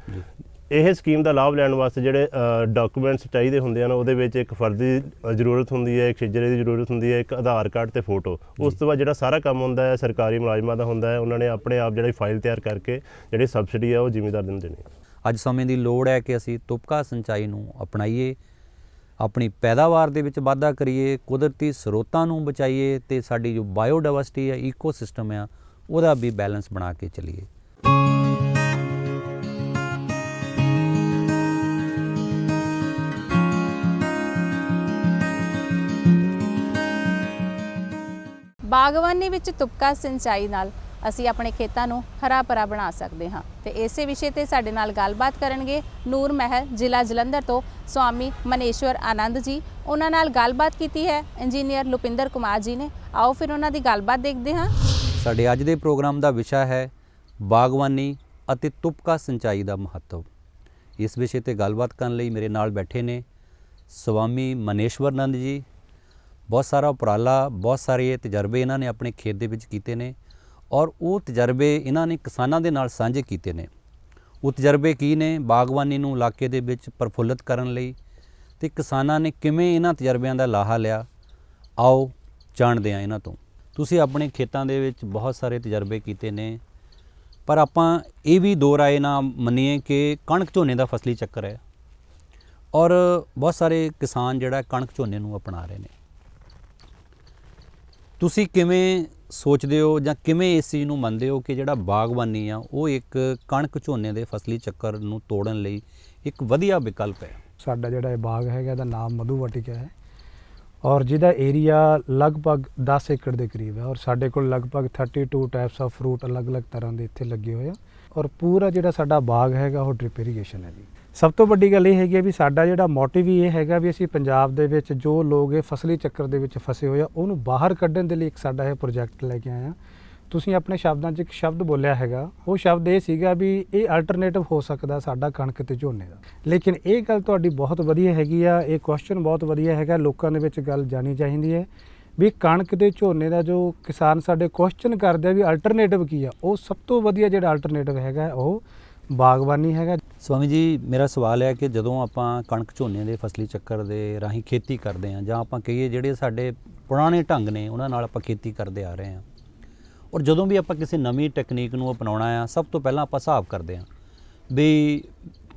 ਇਹ ਸਕੀਮ ਦਾ ਲਾਭ ਲੈਣ ਵਾਸਤੇ ਜਿਹੜੇ ਡਾਕੂਮੈਂਟਸ ਚਾਹੀਦੇ ਹੁੰਦੇ ਹਨ ਉਹਦੇ ਵਿੱਚ ਇੱਕ ਫਰਜ਼ੀ ਜ਼ਰੂਰਤ ਹੁੰਦੀ ਹੈ ਇੱਕ ਸ਼ਿਜਰੇ ਦੀ ਜ਼ਰੂਰਤ ਹੁੰਦੀ ਹੈ ਇੱਕ ਆਧਾਰ ਕਾਰਡ ਤੇ ਫੋਟੋ ਉਸ ਤੋਂ ਬਾਅਦ ਜਿਹੜਾ ਸਾਰਾ ਕੰਮ ਹੁੰਦਾ ਹੈ ਸਰਕਾਰੀ ਮੁਲਾਜ਼ਮਾਂ ਦਾ ਹੁੰਦਾ ਹੈ ਉਹਨਾਂ ਨੇ ਆਪਣੇ ਆਪ ਜਿਹੜੀ ਫਾਈਲ ਤਿਆਰ ਕਰਕੇ ਜਿਹੜੀ ਸਬਸਿਡੀ ਹੈ ਉਹ ਜ਼ਿਮੀਂਦਾਰ ਨੂੰ ਦੇਣੀ ਹੈ। ਅੱਜ ਸਮੇਂ ਦੀ ਲੋੜ ਹੈ ਕਿ ਅਸੀਂ ਤੁਪਕਾ ਸਿੰਚਾਈ ਨੂੰ ਅਪਣਾਈਏ। ਆਪਣੀ ਪੈਦਾਵਾਰ ਦੇ ਵਿੱਚ ਵਾਧਾ ਕਰੀਏ, ਕੁਦਰਤੀ ਸਰੋਤਾਂ ਨੂੰ ਬਚਾਈਏ ਤੇ ਸਾਡੀ ਜੋ ਬਾਇਓਡਾਇਵਰਸਿਟੀ ਹੈ ਈਕੋਸਿਸਟਮ ਆ, ਉਹਦਾ ਵੀ ਬੈਲੈਂਸ ਬਣਾ ਕੇ ਚੱਲੀਏ। ਬਾਗਬਾਨੀ ਵਿੱਚ ਤੁਪਕਾ ਸਿੰਚਾਈ ਨਾਲ ਅਸੀਂ ਆਪਣੇ ਖੇਤਾਂ ਨੂੰ ਹਰਾ ਭਰਾ ਬਣਾ ਸਕਦੇ ਹਾਂ। ਤੇ ਇਸੇ ਵਿਸ਼ੇ ਤੇ ਸਾਡੇ ਨਾਲ ਗੱਲਬਾਤ ਕਰਨਗੇ ਨੂਰ ਮਹਿਲ ਜ਼ਿਲ੍ਹਾ ਜਲੰਧਰ ਤੋਂ ਸਵਾਮੀ ਮਨੇਸ਼ਵਰ ਆਨੰਦ ਜੀ। ਉਹਨਾਂ ਨਾਲ ਗੱਲਬਾਤ ਕੀਤੀ ਹੈ ਇੰਜੀਨੀਅਰ ਲੁਪਿੰਦਰ ਕੁਮਾਰ ਜੀ ਨੇ। ਆਓ ਫਿਰ ਉਹਨਾਂ ਦੀ ਗੱਲਬਾਤ ਦੇਖਦੇ ਹਾਂ। ਸਾਡੇ ਅੱਜ ਦੇ ਪ੍ਰੋਗਰਾਮ ਦਾ ਵਿਸ਼ਾ ਹੈ ਬਾਗਬਾਨੀ ਅਤੇ ਤੁਪਕਾ ਸਿੰਚਾਈ ਦਾ ਮਹੱਤਵ। ਇਸ ਵਿਸ਼ੇ ਤੇ ਗੱਲਬਾਤ ਕਰਨ ਲਈ ਮੇਰੇ ਨਾਲ ਬੈਠੇ ਨੇ ਸਵਾਮੀ ਮਨੇਸ਼ਵਰ ਨੰਦ ਜੀ। ਬਹੁਤ ਸਾਰਾ ਉਪਰਾਲਾ, ਬਹੁਤ ਸਾਰੇ ਤਜਰਬੇ ਇਹਨਾਂ ਨੇ ਆਪਣੇ ਖੇਤ ਦੇ ਵਿੱਚ ਕੀਤੇ ਨੇ। ਔਰ ਉਹ ਤਜਰਬੇ ਇਹਨਾਂ ਨੇ ਕਿਸਾਨਾਂ ਦੇ ਨਾਲ ਸਾਂਝੇ ਕੀਤੇ ਨੇ। ਉਹ ਤਜਰਬੇ ਕੀ ਨੇ? ਬਾਗਬਾਨੀ ਨੂੰ ਇਲਾਕੇ ਦੇ ਵਿੱਚ ਪ੍ਰਫੁੱਲਤ ਕਰਨ ਲਈ ਤੇ ਕਿਸਾਨਾਂ ਨੇ ਕਿਵੇਂ ਇਹਨਾਂ ਤਜਰਬਿਆਂ ਦਾ ਲਾਹਾ ਲਿਆ? ਆਓ ਜਾਣਦੇ ਹਾਂ ਇਹਨਾਂ ਤੋਂ। ਤੁਸੀਂ ਆਪਣੇ ਖੇਤਾਂ ਦੇ ਵਿੱਚ ਬਹੁਤ ਸਾਰੇ ਤਜਰਬੇ ਕੀਤੇ ਨੇ, ਪਰ ਆਪਾਂ ਇਹ ਵੀ ਦੋ ਰਾਏ ਨਾ ਮੰਨੀਏ ਕਿ ਕਣਕ ਝੋਨੇ ਦਾ ਫਸਲੀ ਚੱਕਰ ਹੈ ਔਰ ਬਹੁਤ ਸਾਰੇ ਕਿਸਾਨ ਜਿਹੜਾ ਕਣਕ ਝੋਨੇ ਨੂੰ ਅਪਣਾ ਰਹੇ ਨੇ। ਤੁਸੀਂ ਕਿਵੇਂ ਸੋਚਦੇ ਹੋ ਜਾਂ ਕਿਵੇਂ ਇਸ ਚੀਜ਼ ਨੂੰ ਮੰਨਦੇ ਹੋ ਕਿ ਜਿਹੜਾ ਬਾਗਬਾਨੀ ਆ, ਉਹ ਇੱਕ ਕਣਕ ਝੋਨੇ ਦੇ ਫਸਲੀ ਚੱਕਰ ਨੂੰ ਤੋੜਨ ਲਈ ਇੱਕ ਵਧੀਆ ਵਿਕਲਪ ਹੈ? ਸਾਡਾ ਜਿਹੜਾ ਇਹ ਬਾਗ ਹੈਗਾ, ਇਹਦਾ ਨਾਮ ਮਧੂ ਵਟਿਕਾ ਹੈ ਔਰ ਜਿਹਦਾ ਏਰੀਆ ਲਗਭਗ 10 ਏਕੜ ਦੇ ਕਰੀਬ ਹੈ ਔਰ ਸਾਡੇ ਕੋਲ ਲਗਭਗ 32 ਟਾਈਪਸ ਆਫ ਫਰੂਟ ਅਲੱਗ-ਅਲੱਗ ਤਰ੍ਹਾਂ ਦੇ ਇੱਥੇ ਲੱਗੇ ਹੋਏ ਆ ਔਰ ਪੂਰਾ ਜਿਹੜਾ ਸਾਡਾ ਬਾਗ ਹੈਗਾ, ਉਹ ਡ੍ਰਿਪ ਇਰੀਗੇਸ਼ਨ ਹੈ ਜੀ। ਸਭ ਤੋਂ ਵੱਡੀ ਗੱਲ ਇਹ ਹੈਗੀ ਹੈ ਵੀ ਸਾਡਾ ਜਿਹੜਾ ਮੋਟਿਵ ਹੀ ਇਹ ਹੈਗਾ ਵੀ ਅਸੀਂ ਪੰਜਾਬ ਦੇ ਵਿੱਚ ਜੋ ਲੋਕ ਇਹ ਫਸਲੀ ਚੱਕਰ ਦੇ ਵਿੱਚ ਫਸੇ ਹੋਏ ਆ, ਉਹਨੂੰ ਬਾਹਰ ਕੱਢਣ ਦੇ ਲਈ ਇੱਕ ਸਾਡਾ ਇਹ ਪ੍ਰੋਜੈਕਟ ਲੈ ਕੇ ਆਏ ਆ। ਤੁਸੀਂ ਆਪਣੇ ਸ਼ਬਦਾਂ 'ਚ ਇੱਕ ਸ਼ਬਦ ਬੋਲਿਆ ਹੈਗਾ, ਉਹ ਸ਼ਬਦ ਇਹ ਸੀਗਾ ਵੀ ਇਹ ਅਲਟਰਨੇਟਿਵ ਹੋ ਸਕਦਾ ਸਾਡਾ ਕਣਕ ਤੇ ਝੋਨੇ ਦਾ। ਲੇਕਿਨ ਇਹ ਗੱਲ ਤੁਹਾਡੀ ਬਹੁਤ ਵਧੀਆ ਹੈਗੀ ਆ, ਇਹ ਕੁਐਸਚਨ ਬਹੁਤ ਵਧੀਆ ਹੈਗਾ, ਲੋਕਾਂ ਦੇ ਵਿੱਚ ਗੱਲ ਜਾਣੀ ਚਾਹੀਦੀ ਹੈ ਵੀ ਕਣਕ ਤੇ ਝੋਨੇ ਦਾ ਜੋ ਕਿਸਾਨ ਸਾਡੇ ਕੁਐਸਚਨ ਕਰਦੇ ਆ ਵੀ ਅਲਟਰਨੇਟਿਵ ਕੀ ਆ, ਉਹ ਸਭ ਤੋਂ ਵਧੀਆ ਜਿਹੜਾ ਅਲਟਰਨੇਟਿਵ ਹੈਗਾ ਉਹ ਬਾਗਬਾਨੀ ਹੈਗਾ। ਸਵਾਮੀ ਜੀ ਮੇਰਾ ਸਵਾਲ ਹੈ ਕਿ ਜਦੋਂ ਆਪਾਂ ਕਣਕ ਝੋਨੇ ਦੇ ਫਸਲੀ ਚੱਕਰ ਦੇ ਰਾਹੀਂ ਖੇਤੀ ਕਰਦੇ ਹਾਂ ਜਾਂ ਆਪਾਂ ਕਹੀਏ ਜਿਹੜੇ ਸਾਡੇ ਪੁਰਾਣੇ ਢੰਗ ਨੇ ਉਹਨਾਂ ਨਾਲ ਆਪਾਂ ਖੇਤੀ ਕਰਦੇ ਆ ਰਹੇ ਹਾਂ। ਔਰ ਜਦੋਂ ਵੀ ਆਪਾਂ ਕਿਸੇ ਨਵੀਂ ਟੈਕਨੀਕ ਨੂੰ ਅਪਣਾਉਣਾ ਆ ਸਭ ਤੋਂ ਪਹਿਲਾਂ ਆਪਾਂ ਹਿਸਾਬ ਕਰਦੇ ਹਾਂ। ਵੀ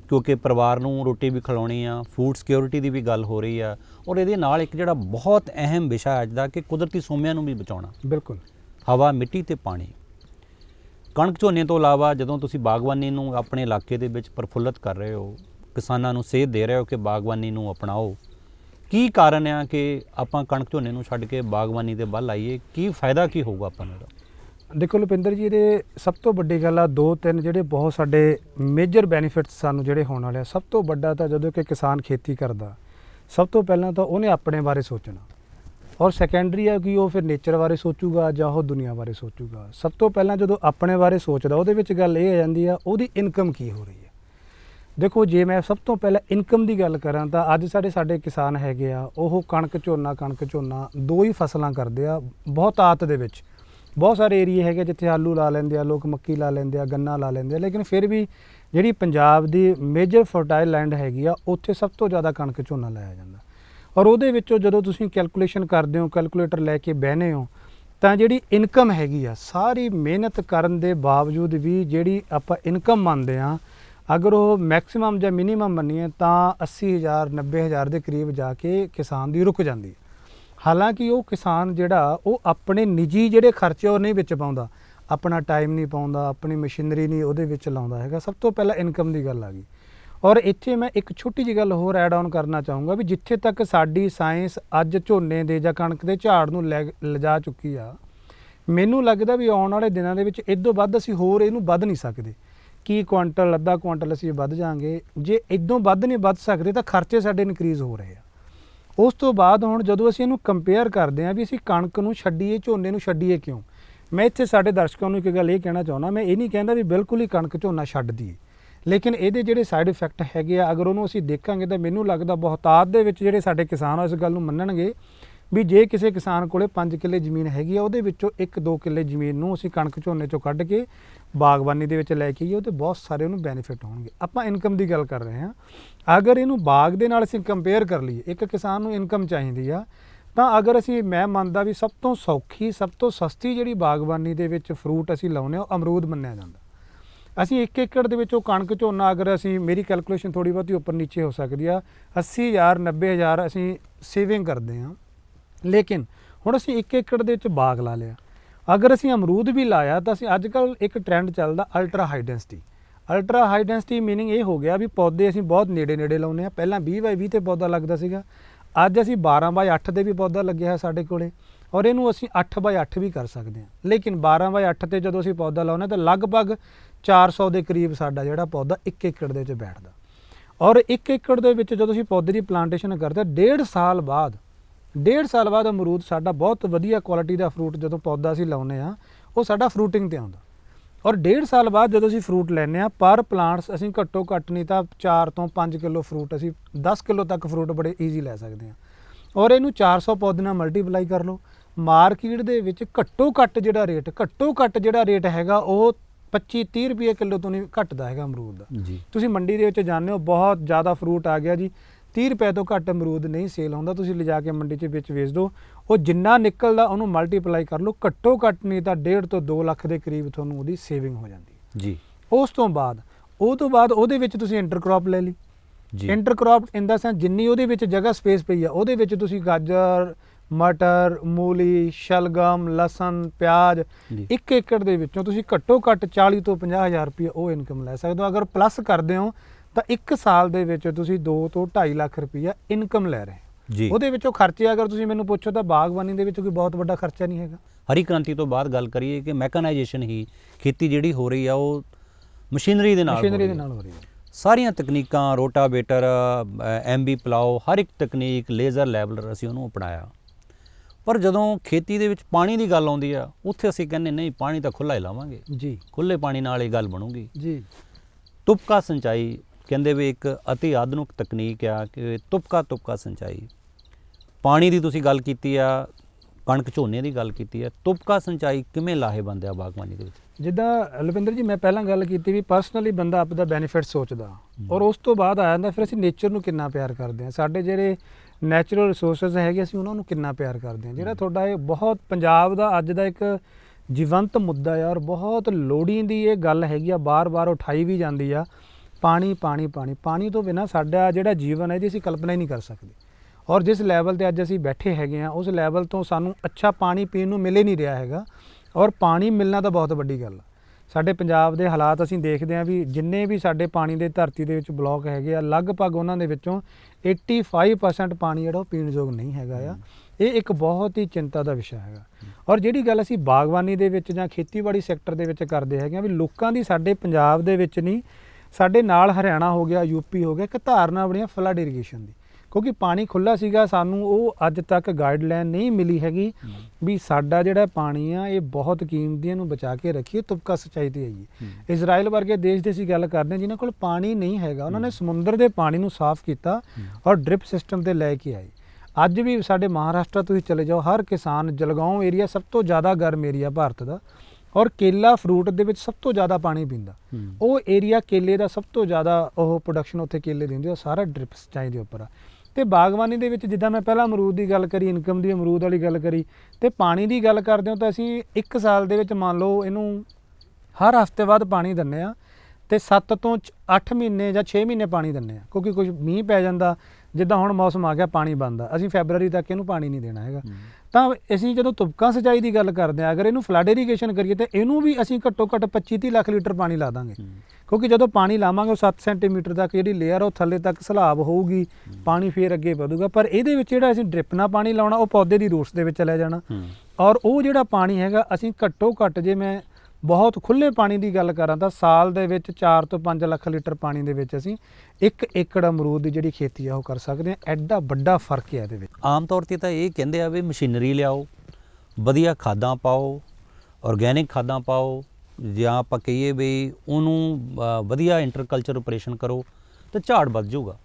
ਕਿਉਂਕਿ ਪਰਿਵਾਰ ਨੂੰ ਰੋਟੀ ਵੀ ਖਿਲਾਉਣੀ ਆ ਫੂਡ ਸਿਕਿਉਰਿਟੀ ਦੀ ਵੀ ਗੱਲ ਹੋ ਰਹੀ ਆ ਔਰ ਇਹਦੇ ਨਾਲ ਇੱਕ ਜਿਹੜਾ ਬਹੁਤ ਅਹਿਮ ਵਿਸ਼ਾ ਅੱਜ ਦਾ ਕਿ ਕੁਦਰਤੀ ਸੋਮਿਆਂ ਨੂੰ ਵੀ ਬਚਾਉਣਾ। ਬਿਲਕੁਲ। ਹਵਾ ਮਿੱਟੀ ਤੇ ਪਾਣੀ। ਕਣਕ ਝੋਨੇ ਤੋਂ ਇਲਾਵਾ ਜਦੋਂ ਤੁਸੀਂ ਬਾਗਬਾਨੀ ਨੂੰ ਆਪਣੇ ਇਲਾਕੇ ਦੇ ਵਿੱਚ ਪ੍ਰਫੁੱਲਤ ਕਰ ਰਹੇ ਹੋ, ਕਿਸਾਨਾਂ ਨੂੰ ਸੇਧ ਦੇ ਰਹੇ ਹੋ ਕਿ ਬਾਗਬਾਨੀ ਨੂੰ ਅਪਣਾਓ, ਕੀ ਕਾਰਨ ਆ ਕਿ ਆਪਾਂ ਕਣਕ ਝੋਨੇ ਨੂੰ ਛੱਡ ਕੇ ਬਾਗਬਾਨੀ ਦੇ ਵੱਲ ਆਈਏ? ਕੀ ਫਾਇਦਾ ਕੀ ਹੋਊਗਾ ਆਪਾਂ ਨੂੰ ਇਹਦਾ? ਦੇਖੋ ਲੁਪਿੰਦਰ ਜੀ, ਇਹਦੇ ਸਭ ਤੋਂ ਵੱਡੀ ਗੱਲ ਆ, ਦੋ ਤਿੰਨ ਜਿਹੜੇ ਬਹੁਤ ਸਾਡੇ ਮੇਜਰ ਬੈਨੀਫਿਟਸ ਸਾਨੂੰ ਜਿਹੜੇ ਹੋਣ ਵਾਲੇ ਆ। ਸਭ ਤੋਂ ਵੱਡਾ ਤਾਂ ਜਦੋਂ ਕਿ ਕਿਸਾਨ ਖੇਤੀ ਕਰਦਾ, ਸਭ ਤੋਂ ਪਹਿਲਾਂ ਤਾਂ ਉਹਨੇ ਆਪਣੇ ਬਾਰੇ ਸੋਚਣਾ। ਔਰ ਸੈਕੰਡਰੀ ਆ ਕਿ ਉਹ ਫਿਰ ਨੇਚਰ ਬਾਰੇ ਸੋਚੂਗਾ ਜਾਂ ਉਹ ਦੁਨੀਆ ਬਾਰੇ ਸੋਚੂਗਾ। ਸਭ ਤੋਂ ਪਹਿਲਾਂ ਜਦੋਂ ਆਪਣੇ ਬਾਰੇ ਸੋਚਦਾ, ਉਹਦੇ ਵਿੱਚ ਗੱਲ ਇਹ ਆ ਜਾਂਦੀ ਆ, ਉਹਦੀ ਇਨਕਮ ਕੀ ਹੋ ਰਹੀ ਹੈ? ਦੇਖੋ, ਜੇ ਮੈਂ ਸਭ ਤੋਂ ਪਹਿਲਾਂ ਇਨਕਮ ਦੀ ਗੱਲ ਕਰਾਂ ਤਾਂ ਅੱਜ ਸਾਡੇ ਸਾਡੇ ਕਿਸਾਨ ਹੈਗੇ ਆ, ਉਹ ਕਣਕ ਝੋਨਾ ਕਣਕ ਝੋਨਾ, ਦੋ ਹੀ ਫਸਲਾਂ ਕਰਦੇ ਆ, ਬਹੁਤ ਆਤ ਦੇ ਵਿੱਚ। ਬਹੁਤ ਸਾਰੇ ਏਰੀਏ ਹੈਗੇ ਜਿੱਥੇ ਆਲੂ ਲਾ ਲੈਂਦੇ ਆ, ਲੋਕ ਮੱਕੀ ਲਾ ਲੈਂਦੇ ਆ, ਗੰਨਾ ਲਾ ਲੈਂਦੇ ਆ, ਲੇਕਿਨ ਫਿਰ ਵੀ ਜਿਹੜੀ ਪੰਜਾਬ ਦੀ ਮੇਜਰ ਫਰਟਾਈਲ ਲੈਂਡ ਹੈਗੀ ਆ, ਉੱਥੇ ਸਭ ਤੋਂ ਜ਼ਿਆਦਾ ਕਣਕ ਝੋਨਾ ਲਾਇਆ ਜਾਂਦਾ। ਔਰ ਉਹਦੇ ਵਿੱਚੋਂ ਜਦੋਂ ਤੁਸੀਂ ਕੈਲਕੂਲੇਸ਼ਨ ਕਰਦੇ ਹੋ ਕੈਲਕੂਲੇਟਰ ਲੈ ਕੇ ਬਹਿਨੇ ਹੋ, ਤਾਂ ਜਿਹੜੀ ਇਨਕਮ ਹੈਗੀ ਆ, ਸਾਰੀ ਮਿਹਨਤ ਕਰਨ ਦੇ ਬਾਵਜੂਦ ਵੀ ਜਿਹੜੀ ਆਪਾਂ ਇਨਕਮ ਮੰਨਦੇ ਆ ਅਗਰ ਉਹ ਮੈਕਸਿਮਮ ਜਾਂ ਮਿਨੀਮਮ ਮੰਨੀਏ, ਤਾਂ 80000 90000 ਦੇ ਕਰੀਬ ਜਾ ਕੇ ਕਿਸਾਨ ਦੀ ਰੁਕ ਜਾਂਦੀ ਹੈ। ਹਾਲਾਂਕਿ ਉਹ ਕਿਸਾਨ ਜਿਹੜਾ, ਉਹ ਆਪਣੇ ਨਿੱਜੀ ਜਿਹੜੇ ਖਰਚੇ ਉਹ ਨਹੀਂ ਵਿੱਚ ਪਾਉਂਦਾ। ਆਪਣਾ ਟਾਈਮ ਨਹੀਂ ਪਾਉਂਦਾ, ਆਪਣੀ ਮਸ਼ੀਨਰੀ ਨਹੀਂ ਉਹਦੇ ਵਿੱਚ ਲਾਉਂਦਾ ਹੈਗਾ। ਸਭ ਤੋਂ ਪਹਿਲਾਂ ਇਨਕਮ ਦੀ ਗੱਲ ਆ ਗਈ। ਔਰ ਇੱਥੇ ਮੈਂ ਇੱਕ ਛੋਟੀ ਜਿਹੀ ਗੱਲ ਹੋਰ ਐਡ ਆਨ ਕਰਨਾ ਚਾਹੂੰਗਾ ਵੀ ਜਿੱਥੇ ਤੱਕ ਸਾਡੀ ਸਾਇੰਸ ਅੱਜ ਝੋਨੇ ਦੇ ਜਾਂ ਕਣਕ ਦੇ ਝਾੜ ਨੂੰ ਲੈ ਲਿਜਾ ਚੁੱਕੀ ਆ, ਮੈਨੂੰ ਲੱਗਦਾ ਵੀ ਆਉਣ ਵਾਲੇ ਦਿਨਾਂ ਦੇ ਵਿੱਚ ਇਦੋਂ ਵੱਧ ਅਸੀਂ ਹੋਰ ਇਹਨੂੰ ਵੱਧ ਨਹੀਂ ਸਕਦੇ। ਕੀ ਕੁਆਂਟਲ, ਅੱਧਾ ਕੁਆਂਟਲ ਅਸੀਂ ਵੱਧ ਜਾਾਂਗੇ, ਜੇ ਇਦੋਂ ਵੱਧ ਨਹੀਂ ਵੱਧ ਸਕਦੇ ਤਾਂ ਖਰਚੇ ਸਾਡੇ ਇਨਕਰੀਜ਼ ਹੋ ਰਹੇ ਆ। ਉਸ ਤੋਂ ਬਾਅਦ ਹੁਣ ਜਦੋਂ ਅਸੀਂ ਇਹਨੂੰ ਕੰਪੇਅਰ ਕਰਦੇ ਹਾਂ ਵੀ ਅਸੀਂ ਕਣਕ ਨੂੰ ਛੱਡੀਏ, ਝੋਨੇ ਨੂੰ ਛੱਡੀਏ ਕਿਉਂ? ਮੈਂ ਇੱਥੇ ਸਾਡੇ ਦਰਸ਼ਕਾਂ ਨੂੰ ਇੱਕ ਗੱਲ ਇਹ ਕਹਿਣਾ ਚਾਹੁੰਦਾ, ਮੈਂ ਇਹ ਨਹੀਂ ਕਹਿੰਦਾ ਵੀ ਬਿਲਕੁਲ ਹੀ ਕਣਕ ਝੋਨਾ ਛੱਡ ਦਈਏ। ਲੇਕਿਨ ਇਹਦੇ ਜਿਹੜੇ ਸਾਈਡ ਇਫੈਕਟ ਹੈਗੇ ਆ, ਅਗਰ ਉਹਨੂੰ ਅਸੀਂ ਦੇਖਾਂਗੇ ਤਾਂ ਮੈਨੂੰ ਲੱਗਦਾ ਬਹੁਤਾਤ ਦੇ ਵਿੱਚ ਜਿਹੜੇ ਸਾਡੇ ਕਿਸਾਨ ਆ, ਇਸ ਗੱਲ ਨੂੰ ਮੰਨਣਗੇ ਵੀ ਜੇ ਕਿਸੇ ਕਿਸਾਨ ਕੋਲੇ 5 ਕਿੱਲੇ ਜ਼ਮੀਨ ਹੈਗੀ ਆ, ਉਹਦੇ ਵਿੱਚੋਂ 1-2 ਕਿੱਲੇ ਜ਼ਮੀਨ ਨੂੰ ਅਸੀਂ ਕਣਕ ਝੋਨੇ ਚੋਂ ਕੱਢ ਕੇ ਬਾਗਬਾਨੀ ਦੇ ਵਿੱਚ ਲੈ ਕੇ ਆਈਏ, ਉਹਦੇ ਬਹੁਤ ਸਾਰੇ ਉਹਨੂੰ ਬੈਨੀਫਿਟ ਹੋਣਗੇ। ਆਪਾਂ ਇਨਕਮ ਦੀ ਗੱਲ ਕਰ ਰਹੇ ਹਾਂ। ਅਗਰ ਇਹਨੂੰ ਬਾਗ ਦੇ ਨਾਲ ਅਸੀਂ ਕੰਪੇਅਰ ਕਰ ਲਈਏ, ਇੱਕ ਕਿਸਾਨ ਨੂੰ ਇਨਕਮ ਚਾਹੀਦੀ ਆ, ਤਾਂ ਅਗਰ ਅਸੀਂ, ਮੈਂ ਮੰਨਦਾ ਵੀ ਸਭ ਤੋਂ ਸੌਖੀ, ਸਭ ਤੋਂ ਸਸਤੀ ਜਿਹੜੀ ਬਾਗਬਾਨੀ ਦੇ ਵਿੱਚ ਫਰੂਟ ਅਸੀਂ ਲਾਉਨੇ ਆ ਅਮਰੂਦ ਮੰਨਿਆ ਜਾਂਦਾ। ਅਸੀਂ 1 ਏਕੜ ਦੇ ਵਿੱਚੋਂ ਕਣਕ ਝੋਨਾ, ਅਗਰ ਅਸੀਂ ਮੇਰੀ ਕੈਲਕੂਲੇਸ਼ਨ ਥੋੜੀ ਬਹੁਤੀ ਉੱਪਰ ਨੀਚੇ ਹੋ ਸਕਦੀ ਆ 80000 90000 ਅਸੀਂ ਸੇਵਿੰਗ ਕਰਦੇ ਹਾਂ। ਲੇਕਿਨ ਹੁਣ ਅਸੀਂ 1 ਏਕੜ ਦੇ ਵਿੱਚ ਬਾਗ ਲਾ ਲਿਆ। ਅਗਰ ਅਸੀਂ ਅਮਰੂਦ ਵੀ ਲਾਇਆ ਤਾਂ ਅਸੀਂ ਅੱਜ ਕੱਲ ਇੱਕ ਟ੍ਰੈਂਡ ਚੱਲਦਾ ultra high density ultra high density meaning ਇਹ ਹੋ ਗਿਆ ਵੀ ਪੌਦੇ ਅਸੀਂ ਬਹੁਤ ਨੇੜੇ ਨੇੜੇ ਲਾਉਨੇ ਆ ਪਹਿਲਾਂ 20 ਬਾਈ 20 ਤੇ ਪੌਦਾ ਲੱਗਦਾ ਸੀਗਾ। ਅੱਜ ਅਸੀਂ 12 ਬਾਈ 8 ਦੇ ਵੀ ਪੌਦਾ ਲੱਗਿਆ ਹੈ ਸਾਡੇ ਕੋਲੇ ਔਰ ਇਹਨੂੰ ਅਸੀਂ 8 ਬਾਈ 8 ਵੀ ਕਰ ਸਕਦੇ ਹਾਂ। ਲੇਕਿਨ 12 ਬਾਈ 8 ਤੇ ਜਦੋਂ ਅਸੀਂ ਪੌਦਾ ਲਾਉਨੇ ਤਾਂ ਲਗਭਗ 400 ਦੇ ਕਰੀਬ ਸਾਡਾ ਜਿਹੜਾ ਪੌਦਾ 1 ਏਕੜ ਦੇ ਵਿੱਚ ਬੈਠਦਾ। ਔਰ 1 ਏਕੜ ਦੇ ਵਿੱਚ ਜਦੋਂ ਅਸੀਂ ਪੌਦੇ ਦੀ ਪਲਾਂਟੇਸ਼ਨ ਕਰਦੇ ਡੇਢ ਸਾਲ ਬਾਅਦ, ਡੇਢ ਸਾਲ ਬਾਅਦ ਅਮਰੂਦ ਸਾਡਾ ਬਹੁਤ ਵਧੀਆ ਕੁਆਲਿਟੀ ਦਾ ਫਰੂਟ ਜਦੋਂ ਪੌਦਾ ਅਸੀਂ ਲਾਉਨੇ ਆ ਉਹ ਸਾਡਾ ਫਰੂਟਿੰਗ ਤੇ ਆਉਂਦਾ। ਔਰ ਡੇਢ ਸਾਲ ਬਾਅਦ ਜਦੋਂ ਅਸੀਂ ਫਰੂਟ ਲੈਨੇ ਆ ਪਰ ਪਲਾਂਟਸ ਅਸੀਂ ਘੱਟੋ ਘੱਟ ਨਹੀਂ ਤਾਂ 4 ਤੋਂ 5 ਕਿਲੋ ਫਰੂਟ ਅਸੀਂ 10 ਕਿਲੋ ਤੱਕ ਫਰੂਟ ਬੜੇ ਈਜ਼ੀ ਲੈ ਸਕਦੇ ਹਾਂ। ਔਰ ਇਹਨੂੰ 400 ਪੌਦੇ ਨਾਲ ਮਲਟੀਪਲਾਈ ਕਰ ਲਓ। ਮਾਰਕੀਟ ਦੇ ਵਿੱਚ ਘੱਟੋ ਘੱਟ ਜਿਹੜਾ ਰੇਟ ਘੱਟੋ ਘੱਟ ਜਿਹੜਾ ਰੇਟ ਹੈਗਾ ਉਹ 25 30 ਰੁਪਏ ਕਿਲੋ ਤੋਂ ਨਹੀਂ ਘਟਦਾ ਹੈਗਾ ਅਮਰੂਦ ਦਾ। ਜੀ। ਤੁਸੀਂ ਮੰਡੀ ਦੇ ਵਿੱਚ ਜਾਂਦੇ ਹੋ ਬਹੁਤ ਜ਼ਿਆਦਾ ਫਰੂਟ ਆ ਗਿਆ ਜੀ। 30 ਰੁਪਏ ਤੋਂ ਘੱਟ ਅਮਰੂਦ ਨਹੀਂ ਸੇਲ ਹੁੰਦਾ ਤੁਸੀਂ ਲਿਜਾ ਕੇ ਮੰਡੀ 'ਚ ਵਿੱਚ ਵੇਚ ਦਿਓ। ਉਹ ਜਿੰਨਾ ਨਿਕਲਦਾ ਉਹਨੂੰ ਮਲਟੀਪਲਾਈ ਕਰ ਲਓ ਘੱਟੋ ਘੱਟ ਨਹੀਂ ਤਾਂ 1.5 ਤੋਂ 2 ਲੱਖ ਦੇ ਕਰੀਬ ਤੁਹਾਨੂੰ ਉਹਦੀ ਸੇਵਿੰਗ ਹੋ ਜਾਂਦੀ ਹੈ। ਜੀ। ਉਸ ਤੋਂ ਬਾਅਦ ਉਹ ਤੋਂ ਬਾਅਦ ਉਹਦੇ ਵਿੱਚ ਤੁਸੀਂ ਇੰਟਰਕ੍ਰੌਪ ਲੈ ਲਈ। ਜੀ। ਇੰਟਰਕ੍ਰੌਪ ਇਨ ਦਾ ਸੈਂਸ ਜਿੰਨੀ ਉਹਦੇ ਵਿੱਚ ਜਗ੍ਹਾ ਸਪੇਸ ਪਈ ਆ ਉਹਦੇ ਵਿੱਚ ਤੁਸੀਂ ਗਾਜਰ ਮਟਰ ਮੂਲੀ ਸ਼ਲਗਮ ਲਸਣ ਪਿਆਜ਼। 1 ਏਕੜ ਦੇ ਵਿੱਚੋਂ ਤੁਸੀਂ ਘੱਟੋ ਘੱਟ 40 ਤੋਂ 50 ਹਜ਼ਾਰ ਰੁਪਏ ਉਹ ਇਨਕਮ ਲੈ ਸਕਦੇ ਹੋ। ਅਗਰ ਪਲੱਸ ਕਰਦੇ ਹੋ ਤਾਂ 1 ਸਾਲ ਦੇ ਵਿੱਚ ਤੁਸੀਂ 2 ਤੋਂ 2.5 ਲੱਖ ਰੁਪਏ ਇਨਕਮ ਲੈ ਰਹੇ ਹੋ। ਜੀ। ਉਹਦੇ ਵਿੱਚੋਂ ਖਰਚੇ ਅਗਰ ਤੁਸੀਂ ਮੈਨੂੰ ਪੁੱਛੋ ਤਾਂ ਬਾਗਬਾਨੀ ਦੇ ਵਿੱਚ ਕੋਈ ਬਹੁਤ ਵੱਡਾ ਖਰਚਾ ਨਹੀਂ ਹੈਗਾ। ਹਰੀ ਕ੍ਰਾਂਤੀ ਤੋਂ ਬਾਅਦ ਗੱਲ ਕਰੀਏ ਕਿ ਮੈਕਨਾਈਜੇਸ਼ਨ ਹੀ ਖੇਤੀ ਜਿਹੜੀ ਹੋ ਰਹੀ ਆ ਉਹ ਮਸ਼ੀਨਰੀ ਦੇ ਨਾਲ ਮਸ਼ੀਨਰੀ ਦੇ। ਨਾਲ ਹੋ ਰਹੀ ਹੈ। ਸਾਰੀਆਂ ਤਕਨੀਕਾਂ ਰੋਟਾਵੇਟਰ ਐਮਬੀ ਪਲਾਓ ਹਰ ਇੱਕ ਤਕਨੀਕ ਲੇਜ਼ਰ ਲੈਵਲਰ ਅਸੀਂ ਉਹਨੂੰ ਅਪਣਾਇਆ। ਪਰ ਜਦੋਂ ਖੇਤੀ ਦੇ ਵਿੱਚ ਪਾਣੀ ਦੀ ਗੱਲ ਆਉਂਦੀ ਆ ਉੱਥੇ ਅਸੀਂ ਕਹਿੰਦੇ ਨਹੀਂ ਪਾਣੀ ਤਾਂ ਖੁੱਲਾ ਹੀ ਲਾਵਾਂਗੇ। ਜੀ। ਖੁੱਲੇ ਪਾਣੀ ਨਾਲ ਹੀ ਗੱਲ ਬਣੂਗੀ। ਜੀ। ਤੁਪਕਾ ਸਿੰਚਾਈ ਕਹਿੰਦੇ ਵੀ ਇੱਕ ਅਤੀ ਆਧੁਨਿਕ ਤਕਨੀਕ ਆ ਕਿ ਤੁਪਕਾ ਤੁਪਕਾ ਸਿੰਚਾਈ। ਪਾਣੀ ਦੀ ਤੁਸੀਂ ਗੱਲ ਕੀਤੀ ਆ ਕਣਕ ਝੋਨੇ ਦੀ ਗੱਲ ਕੀਤੀ ਆ ਤੁਪਕਾ ਸਿੰਚਾਈ ਕਿਵੇਂ ਲਾਹੇਵੰਦ ਆ ਬਾਗਬਾਨੀ ਦੇ ਵਿੱਚ? ਜਿੱਦਾਂ ਲਵਿੰਦਰ ਜੀ ਮੈਂ ਪਹਿਲਾਂ ਗੱਲ ਕੀਤੀ ਵੀ ਪਰਸਨਲੀ ਬੰਦਾ ਆਪਦਾ ਬੈਨੀਫਿਟ ਸੋਚਦਾ ਔਰ ਉਸ ਤੋਂ ਬਾਅਦ ਆ ਜਾਂਦਾ ਫਿਰ ਅਸੀਂ ਨੇਚਰ ਨੂੰ ਕਿੰਨਾ ਪਿਆਰ ਕਰਦੇ ਹਾਂ ਸਾਡੇ ਜਿਹੜੇ ਨੈਚੁਰਲ ਰਿਸੋਰਸਸ ਹੈਗੇ, ਅਸੀਂ ਉਹਨਾਂ ਨੂੰ ਕਿੰਨਾ ਪਿਆਰ ਕਰਦੇ ਹਾਂ। ਜਿਹੜਾ ਤੁਹਾਡਾ ਇਹ ਬਹੁਤ ਪੰਜਾਬ ਦਾ ਅੱਜ ਦਾ ਇੱਕ ਜੀਵੰਤ ਮੁੱਦਾ ਹੈ ਔਰ ਬਹੁਤ ਲੋੜੀਂਦੀ ਇਹ ਗੱਲ ਹੈਗੀ ਆ, ਬਾਰ-ਬਾਰ ਉਠਾਈ ਵੀ ਜਾਂਦੀ ਆ। ਪਾਣੀ ਪਾਣੀ ਪਾਣੀ ਪਾਣੀ ਤੋਂ ਬਿਨਾ ਸਾਡਾ ਜਿਹੜਾ ਜੀਵਨ ਹੈ ਜੀ ਅਸੀਂ ਕਲਪਨਾ ਹੀ ਨਹੀਂ ਕਰ ਸਕਦੇ। ਔਰ ਜਿਸ ਲੈਵਲ ਤੇ ਅੱਜ ਅਸੀਂ ਬੈਠੇ ਹੈਗੇ ਆ, ਉਸ ਲੈਵਲ ਤੋਂ ਸਾਨੂੰ ਅੱਛਾ ਪਾਣੀ ਪੀਣ ਨੂੰ ਮਿਲੇ ਨਹੀਂ ਰਿਹਾ ਹੈਗਾ। ਔਰ ਪਾਣੀ ਮਿਲਣਾ ਤਾਂ ਬਹੁਤ ਵੱਡੀ ਗੱਲ ਆ। ਸਾਡੇ ਪੰਜਾਬ ਦੇ ਹਾਲਾਤ ਅਸੀਂ ਦੇਖਦੇ ਹਾਂ ਵੀ ਜਿੰਨੇ ਵੀ ਸਾਡੇ ਪਾਣੀ ਦੇ ਧਰਤੀ ਦੇ ਵਿੱਚ ਬਲਾਕ ਹੈਗੇ ਆ, ਲਗਭਗ ਉਹਨਾਂ ਦੇ ਵਿੱਚੋਂ 85% ਪਾਣੀ ਜਿਹੜਾ ਉਹ ਪੀਣ ਯੋਗ ਨਹੀਂ ਹੈਗਾ ਆ। ਇਹ ਇੱਕ ਬਹੁਤ ਹੀ ਚਿੰਤਾ ਦਾ ਵਿਸ਼ਾ ਹੈਗਾ। ਔਰ ਜਿਹੜੀ ਗੱਲ ਅਸੀਂ ਬਾਗਬਾਨੀ ਦੇ ਵਿੱਚ ਜਾਂ ਖੇਤੀਬਾੜੀ ਸੈਕਟਰ ਦੇ ਵਿੱਚ ਕਰਦੇ ਹੈਗੇ ਆ ਵੀ ਲੋਕਾਂ ਦੀ ਸਾਡੇ ਪੰਜਾਬ ਦੇ ਵਿੱਚ ਨਹੀਂ, ਸਾਡੇ ਨਾਲ ਹਰਿਆਣਾ ਹੋ ਗਿਆ ਯੂਪੀ ਹੋ ਗਿਆ, ਇੱਕ ਧਾਰਨਾ ਬਣੀ ਫਲੱਡ ਇਰੀਗੇਸ਼ਨ ਦੀ। ਕਿਉਂਕਿ ਪਾਣੀ ਖੁੱਲਾ ਸੀਗਾ ਸਾਨੂੰ ਉਹ ਅੱਜ ਤੱਕ ਗਾਈਡਲਾਈਨ ਨਹੀਂ ਮਿਲੀ ਹੈਗੀ ਵੀ ਸਾਡਾ ਜਿਹੜਾ ਪਾਣੀ ਆ ਇਹ ਬਹੁਤ ਕੀਮਤੀ ਹੈ, ਇਹਨੂੰ ਬਚਾ ਕੇ ਰੱਖੀਏ ਤੁਪਕਾ ਸਚਾਈ ਤੇ ਆਈਏ। ਇਜ਼ਰਾਈਲ ਵਰਗੇ ਦੇਸ਼ ਦੀ ਅਸੀਂ ਗੱਲ ਕਰਦੇ ਜਿਨ੍ਹਾਂ ਕੋਲ ਪਾਣੀ ਨਹੀਂ ਹੈਗਾ ਉਹਨਾਂ ਨੇ ਸਮੁੰਦਰ ਦੇ ਪਾਣੀ ਨੂੰ ਸਾਫ਼ ਕੀਤਾ ਔਰ ਡ੍ਰਿਪ ਸਿਸਟਮ ਤੇ ਲੈ ਕੇ ਆਏ। ਅੱਜ ਵੀ ਸਾਡੇ ਮਹਾਰਾਸ਼ਟਰ ਤੁਸੀਂ ਚਲੇ ਜਾਓ ਹਰ ਕਿਸਾਨ ਜਲਗਾਓਂ ਏਰੀਆ ਸਭ ਤੋਂ ਜ਼ਿਆਦਾ ਗਰਮ ਏਰੀਆ ਭਾਰਤ ਦਾ ਔਰ ਕੇਲਾ ਫਰੂਟ ਦੇ ਵਿੱਚ ਸਭ ਤੋਂ ਜ਼ਿਆਦਾ ਪਾਣੀ ਪੀਂਦਾ। ਉਹ ਏਰੀਆ ਕੇਲੇ ਦਾ ਸਭ ਤੋਂ ਜ਼ਿਆਦਾ ਉਹ ਪ੍ਰੋਡਕਸ਼ਨ ਉੱਥੇ ਕੇਲੇ ਦਿੰਦੇ ਉਹ ਸਾਰਾ ਡ੍ਰਿਪ ਸਿੰਚਾਈ ਦੇ ਉੱਪਰ ਆ। ਤੇ ਬਾਗਬਾਨੀ ਦੇ ਵਿੱਚ ਜਿੱਦਾਂ ਮੈਂ ਪਹਿਲਾਂ ਅਮਰੂਦ ਦੀ ਗੱਲ ਕਰੀ ਇਨਕਮ ਦੀ ਅਮਰੂਦ ਵਾਲੀ ਗੱਲ ਕਰੀ, ਤੇ ਪਾਣੀ ਦੀ ਗੱਲ ਕਰਦੇ ਹਾਂ ਤਾਂ ਅਸੀਂ ਇੱਕ ਸਾਲ ਦੇ ਵਿੱਚ ਮੰਨ ਲਓ ਇਹਨੂੰ ਹਰ ਹਫ਼ਤੇ ਬਾਅਦ ਪਾਣੀ ਦਿੰਨੇ ਆ ਤੇ 7 ਤੋਂ 8 ਮਹੀਨੇ ਜਾਂ 6 ਮਹੀਨੇ ਪਾਣੀ ਦਿੰਨੇ ਆ ਕਿਉਂਕਿ ਕੁਝ ਮੀਂਹ ਪੈ ਜਾਂਦਾ, ਜਿੱਦਾਂ ਹੁਣ ਮੌਸਮ ਆ ਗਿਆ, ਪਾਣੀ ਬੰਦਾ ਅਸੀਂ ਫੈਬਰੂਅਰੀ ਤੱਕ ਇਹਨੂੰ ਪਾਣੀ ਨਹੀਂ ਦੇਣਾ ਹੈਗਾ। ਤਾਂ ਅਸੀਂ ਜਦੋਂ ਤੁਪਕਾ ਸਿੰਚਾਈ ਦੀ ਗੱਲ ਕਰਦੇ ਆ ਅਗਰ ਇਹਨੂੰ ਫਲੱਡ ਇਰੀਗੇਸ਼ਨ ਕਰੀਏ ਤੇ ਇਹਨੂੰ ਵੀ ਅਸੀਂ ਘੱਟੋ ਘੱਟ 25 30 ਲੱਖ ਲੀਟਰ ਪਾਣੀ ਲਾ ਦਾਂਗੇ। ਕਿਉਂਕਿ ਜਦੋਂ ਪਾਣੀ ਲਾਵਾਂਗੇ ਉਹ 7 ਸੈਂਟੀਮੀਟਰ ਤੱਕ ਜਿਹੜੀ ਲੇਅਰ ਉਹ ਥੱਲੇ ਤੱਕ ਸਲਾਬ ਹੋਊਗੀ ਪਾਣੀ ਫੇਰ ਅੱਗੇ ਵਧੂਗਾ। ਪਰ ਇਹਦੇ ਵਿੱਚ ਜਿਹੜਾ ਅਸੀਂ ਡ੍ਰਿਪ ਨਾਲ ਪਾਣੀ ਲਾਉਣਾ ਉਹ ਪੌਦੇ ਦੀ ਰੂਟਸ ਦੇ ਵਿੱਚ ਚਲੇ ਜਾਣਾ। ਔਰ ਉਹ ਜਿਹੜਾ ਪਾਣੀ ਹੈਗਾ ਅਸੀਂ ਘੱਟੋ ਘੱਟ ਜੇ ਮੈਂ ਬਹੁਤ ਖੁੱਲੇ ਪਾਣੀ ਦੀ ਗੱਲ ਕਰਾਂ ਤਾਂ ਸਾਲ ਦੇ ਵਿੱਚ 4 ਤੋਂ 5 ਲੱਖ ਲੀਟਰ ਪਾਣੀ ਦੇ ਵਿੱਚ ਅਸੀਂ 1 ਏਕੜ ਅਮਰੂਦ ਦੀ ਜਿਹੜੀ ਖੇਤੀ ਆ ਉਹ ਕਰ ਸਕਦੇ ਹਾਂ। ਐਡਾ ਵੱਡਾ ਫ਼ਰਕ ਹੈ ਇਹਦੇ ਵਿੱਚ। ਆਮ ਤੌਰ ਤੇ ਤਾਂ ਇਹ ਕਹਿੰਦੇ ਆ ਵੀ ਮਸ਼ੀਨਰੀ ਲਿਆਓ ਵਧੀਆ ਖਾਦਾਂ ਪਾਓ ਆਰਗੇਨਿਕ ਖਾਦਾਂ ਪਾਓ ਜਾਂ ਆਪਾਂ ਕਹੀਏ ਵੀ ਉਹਨੂੰ ਵਧੀਆ ਇੰਟਰਕਲਚਰ ਆਪਰੇਸ਼ਨ ਕਰੋ ਤੇ ਝਾੜ ਵੱਧ ਜਾਊਗਾ।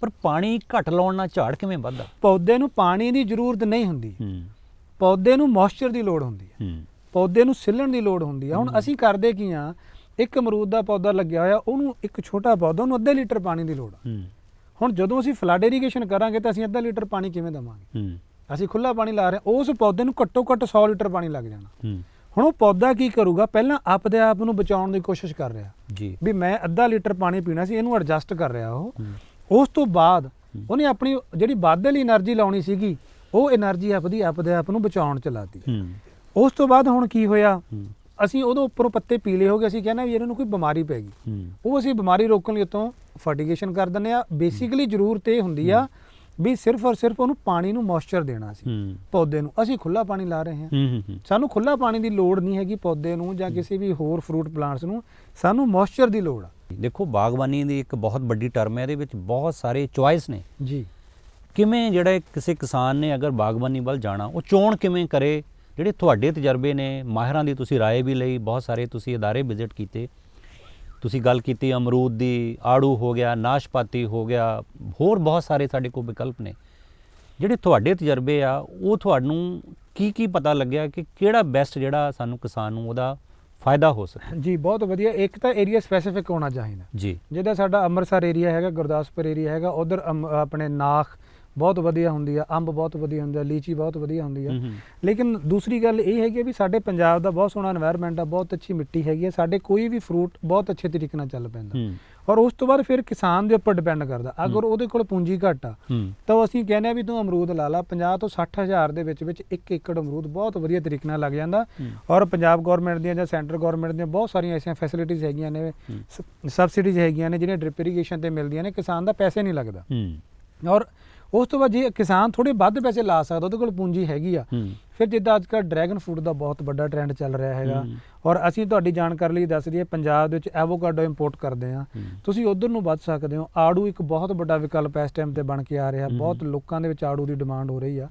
ਪਰ ਪਾਣੀ ਘੱਟ ਲਾਉਣ ਨਾਲ ਝਾੜ ਕਿਵੇਂ ਵੱਧਦਾ? ਪੌਦੇ ਨੂੰ ਪਾਣੀ ਦੀ ਜ਼ਰੂਰਤ ਨਹੀਂ ਹੁੰਦੀ। ਹੂੰ। ਪੌਦੇ ਨੂੰ ਮੋਇਸਚਰ ਦੀ ਲੋੜ ਹੁੰਦੀ ਹੈ। ਹੂੰ। ਪੌਦੇ ਨੂੰ ਸਿੱਲਣ ਦੀ ਲੋੜ ਹੁੰਦੀ ਆ। ਹੁਣ ਅਸੀਂ ਕਰਦੇ ਕੀ ਆ? ਇੱਕ ਅਮਰੂਦ ਦਾ ਪੌਦਾ ਲੱਗਿਆ ਹੋਇਆ ਉਹਨੂੰ ਇੱਕ ਛੋਟਾ ਪੌਦਾ ਉਹਨੂੰ ਅੱਧੇ ਲੀਟਰ ਪਾਣੀ ਦੀ ਲੋੜ ਆ। ਹੁਣ ਜਦੋਂ ਅਸੀਂ ਫਲੱਡ ਇਰੀਗੇਸ਼ਨ ਕਰਾਂਗੇ ਤਾਂ ਅਸੀਂ ਅੱਧਾ ਲੀਟਰ ਪਾਣੀ ਕਿਵੇਂ ਦਵਾਂਗੇ? ਅਸੀਂ ਖੁੱਲਾ ਪਾਣੀ ਲਾ ਰਹੇ ਉਸ ਪੌਦੇ ਨੂੰ ਘੱਟੋ ਘੱਟ 100 ਲੀਟਰ ਪਾਣੀ ਲੱਗ ਜਾਣਾ। ਹੁਣ ਉਹ ਪੌਦਾ ਕੀ ਕਰੂਗਾ? ਪਹਿਲਾਂ ਆਪਦੇ ਆਪ ਨੂੰ ਬਚਾਉਣ ਦੀ ਕੋਸ਼ਿਸ਼ ਕਰ ਰਿਹਾ। ਵੀ ਮੈਂ ਅੱਧਾ ਲੀਟਰ ਪਾਣੀ ਪੀਣਾ ਸੀ ਇਹਨੂੰ ਐਡਜਸਟ ਕਰ ਰਿਹਾ ਉਹ। ਉਸ ਤੋਂ ਬਾਅਦ ਉਹਨੇ ਆਪਣੀ ਜਿਹੜੀ ਵਾਧੇ ਲਈ એનર્ਜੀ ਲਾਉਣੀ ਸੀਗੀ ਉਹ એનર્ਜੀ ਆਪਦੀ ਆਪਦੇ ਆਪ ਨੂੰ ਬਚਾਉਣ ਚ ਲਾਤੀ। ਉਸ ਤੋਂ ਬਾਅਦ ਹੁਣ ਕੀ ਹੋਇਆ? ਅਸੀਂ ਉਹਦੇ ਉੱਪਰੋਂ ਪੱਤੇ ਪੀਲੇ ਹੋ ਗਏ ਅਸੀਂ ਕਹਿੰਦੇ ਵੀ ਇਹਨਾਂ ਨੂੰ ਕੋਈ ਬਿਮਾਰੀ ਪੈ ਗਈ। ਉਹ ਅਸੀਂ ਬਿਮਾਰੀ ਰੋਕਣ ਲਈ ਉਤੋਂ ਫਰਟੀਗੇਸ਼ਨ ਕਰ ਦਿੰਦੇ ਆ ਬੇਸਿਕਲੀ ਜ਼ਰੂਰਤ ਇਹ ਹੁੰਦੀ ਆ ਵੀ ਸਿਰਫ ਔਰ ਸਿਰਫ ਉਹਨੂੰ ਪਾਣੀ ਨੂੰ ਮੋਇਸਚਰ ਦੇਣਾ ਸੀ ਪੌਦੇ ਨੂੰ। ਅਸੀਂ ਖੁੱਲਾ ਪਾਣੀ ਲਾ ਰਹੇ ਹਾਂ। ਸਾਨੂੰ ਖੁੱਲਾ ਪਾਣੀ ਦੀ ਲੋੜ ਨਹੀਂ ਹੈਗੀ ਪੌਦੇ ਨੂੰ ਜਾਂ ਕਿਸੇ ਵੀ ਹੋਰ ਫਰੂਟ ਪਲਾਂਟਸ ਨੂੰ। ਸਾਨੂੰ ਮੋਇਸਚਰ ਦੀ ਲੋੜ ਆ। ਦੇਖੋ ਬਾਗਬਾਨੀ ਦੀ ਇੱਕ ਬਹੁਤ ਵੱਡੀ ਟਰਮ ਹੈ ਇਹਦੇ ਵਿੱਚ ਬਹੁਤ ਸਾਰੇ ਚੁਆਇਸ ਨੇ। ਜੀ। ਕਿਵੇਂ ਜਿਹੜਾ ਕਿਸੇ ਕਿਸਾਨ ਨੇ ਅਗਰ ਬਾਗਬਾਨੀ ਵੱਲ ਜਾਣਾ ਉਹ ਚੋਣ ਕਿਵੇਂ ਕਰੇ? ਜਿਹੜੇ ਤੁਹਾਡੇ ਤਜਰਬੇ ਨੇ ਮਾਹਿਰਾਂ ਦੀ ਤੁਸੀਂ رائے ਵੀ ਲਈ ਬਹੁਤ ਸਾਰੇ ਤੁਸੀਂ ਅਦਾਰੇ ਵਿਜ਼ਿਟ ਕੀਤੇ ਤੁਸੀਂ ਗੱਲ ਕੀਤੀ ਅਮਰੂਦ ਦੀ ਆੜੂ ਹੋ ਗਿਆ ਨਾਸ਼ਪਾਤੀ ਹੋ ਗਿਆ ਹੋਰ ਬਹੁਤ ਸਾਰੇ ਸਾਡੇ ਕੋਲ ਵਿਕਲਪ ਨੇ ਜਿਹੜੇ ਤੁਹਾਡੇ ਤਜਰਬੇ ਆ ਉਹ ਤੁਹਾਨੂੰ ਕੀ ਕੀ ਪਤਾ ਲੱਗਿਆ ਕਿ ਕਿਹੜਾ ਬੈਸਟ ਜਿਹੜਾ ਸਾਨੂੰ ਕਿਸਾਨ ਨੂੰ ਉਹਦਾ ਫਾਇਦਾ ਹੋ ਸਕੇ ਜੀ ਬਹੁਤ ਵਧੀਆ ਇੱਕ ਤਾਂ ਏਰੀਆ ਸਪੈਸੀਫਿਕ ਹੋਣਾ ਚਾਹੀਦਾ ਜੀ ਜਿਹਦਾ ਸਾਡਾ ਅੰਮ੍ਰਿਤਸਰ ਏਰੀਆ ਹੈਗਾ ਗੁਰਦਾਸਪੁਰ ਏਰੀਆ ਹੈਗਾ ਉਧਰ ਆਪਣੇ ਨਾਖ ਬਹੁਤ ਵਧੀਆ ਹੁੰਦੀ ਆ ਅੰਬ ਬਹੁਤ ਵਧੀਆ ਹੁੰਦਾ ਲੀਚੀ ਬਹੁਤ ਵਧੀਆ ਹੁੰਦੀ ਆ। ਲੇਕਿਨ ਦੂਸਰੀ ਗੱਲ ਇਹ ਹੈਗੀ ਵੀ ਸਾਡੇ ਪੰਜਾਬ ਦਾ ਬਹੁਤ ਸੋਹਣਾ এনवायरमेंट ਆ ਬਹੁਤ ਅੱਛੀ ਮਿੱਟੀ ਹੈਗੀ ਆ ਸਾਡੇ ਕੋਈ ਵੀ ਫਰੂਟ ਬਹੁਤ ਅੱਛੇ ਤਰੀਕੇ ਨਾਲ ਚੱਲ ਪੈਂਦਾ। ਔਰ ਉਸ ਤੋਂ ਬਾਅਦ ਫਿਰ ਕਿਸਾਨ ਦੇ ਉੱਪਰ ਡਿਪੈਂਡ ਕਰਦਾ। ਅਗਰ ਉਹਦੇ ਕੋਲ ਪੂੰਜੀ ਘੱਟ ਆ ਤਾਂ ਅਸੀਂ ਕਹਿੰਦੇ ਆ ਵੀ ਤੂੰ ਅਮਰੂਦ ਲਾ ਲਾ 50 ਤੋਂ 60 ਹਜ਼ਾਰ ਦੇ ਵਿੱਚ ਵਿੱਚ ਇੱਕ ਏਕੜ ਅਮਰੂਦ ਬਹੁਤ ਵਧੀਆ ਤਰੀਕੇ ਨਾਲ ਲੱਗ ਜਾਂਦਾ। ਔਰ ਪੰਜਾਬ ਗਵਰਨਮੈਂਟ ਦੀਆਂ ਜਾਂ ਸੈਂਟਰ ਗਵਰਨਮੈਂਟ ਦੀਆਂ ਬਹੁਤ ਸਾਰੀਆਂ ਐਸੀਆਂ ਫੈਸਿਲਿਟੀਜ਼ ਹੈਗੀਆਂ ਨੇ ਸਬਸਿਡੀਜ਼ ਹੈਗੀਆਂ ਨੇ ਜਿਹੜੀਆਂ ਡ੍ਰਿਪ ਇਰੀਗੇਸ਼ਨ ਤੇ ਮਿਲਦੀਆਂ ਨੇ ਕਿਸਾਨ ਦਾ ਪੈਸੇ ਨਹੀਂ ਲੱਗਦਾ। ਔਰ ਉਸ ਤੋਂ ਬਾਅਦ ਜੇ ਕਿਸਾਨ ਥੋੜੇ ਵੱਧ ਪੈਸੇ ਲਾ ਸਕਦਾ ਉਹਦੇ ਕੋਲ ਪੂੰਜੀ ਹੈਗੀ ਆ। ਫਿਰ ਜਿੱਦਾਂ ਅੱਜ ਕੱਲ ਡਰੈਗਨ ਫਰੂਟ ਦਾ ਬਹੁਤ ਵੱਡਾ ਟ੍ਰੈਂਡ ਚੱਲ ਰਿਹਾ ਹੈਗਾ। ਔਰ ਅਸੀਂ ਤੁਹਾਡੀ ਜਾਣਕਾਰੀ ਲਈ ਦੱਸ ਦਈਏ ਪੰਜਾਬ ਦੇ ਵਿੱਚ ਐਵੋਕਾਡੋ ਇੰਪੋਰਟ ਕਰਦੇ ਆ। ਤੁਸੀਂ ਉਧਰ ਨੂੰ ਵੱਧ ਸਕਦੇ ਹੋ। ਆੜੂ ਇੱਕ ਬਹੁਤ ਵੱਡਾ ਵਿਕਲਪ ਇਸ ਟਾਈਮ ਤੇ ਬਣ ਕੇ ਆ ਰਿਹਾ। ਬਹੁਤ ਲੋਕਾਂ ਦੇ ਵਿੱਚ ਆੜੂ ਦੀ ਡਿਮਾਂਡ ਹੋ ਰਹੀ ਆ।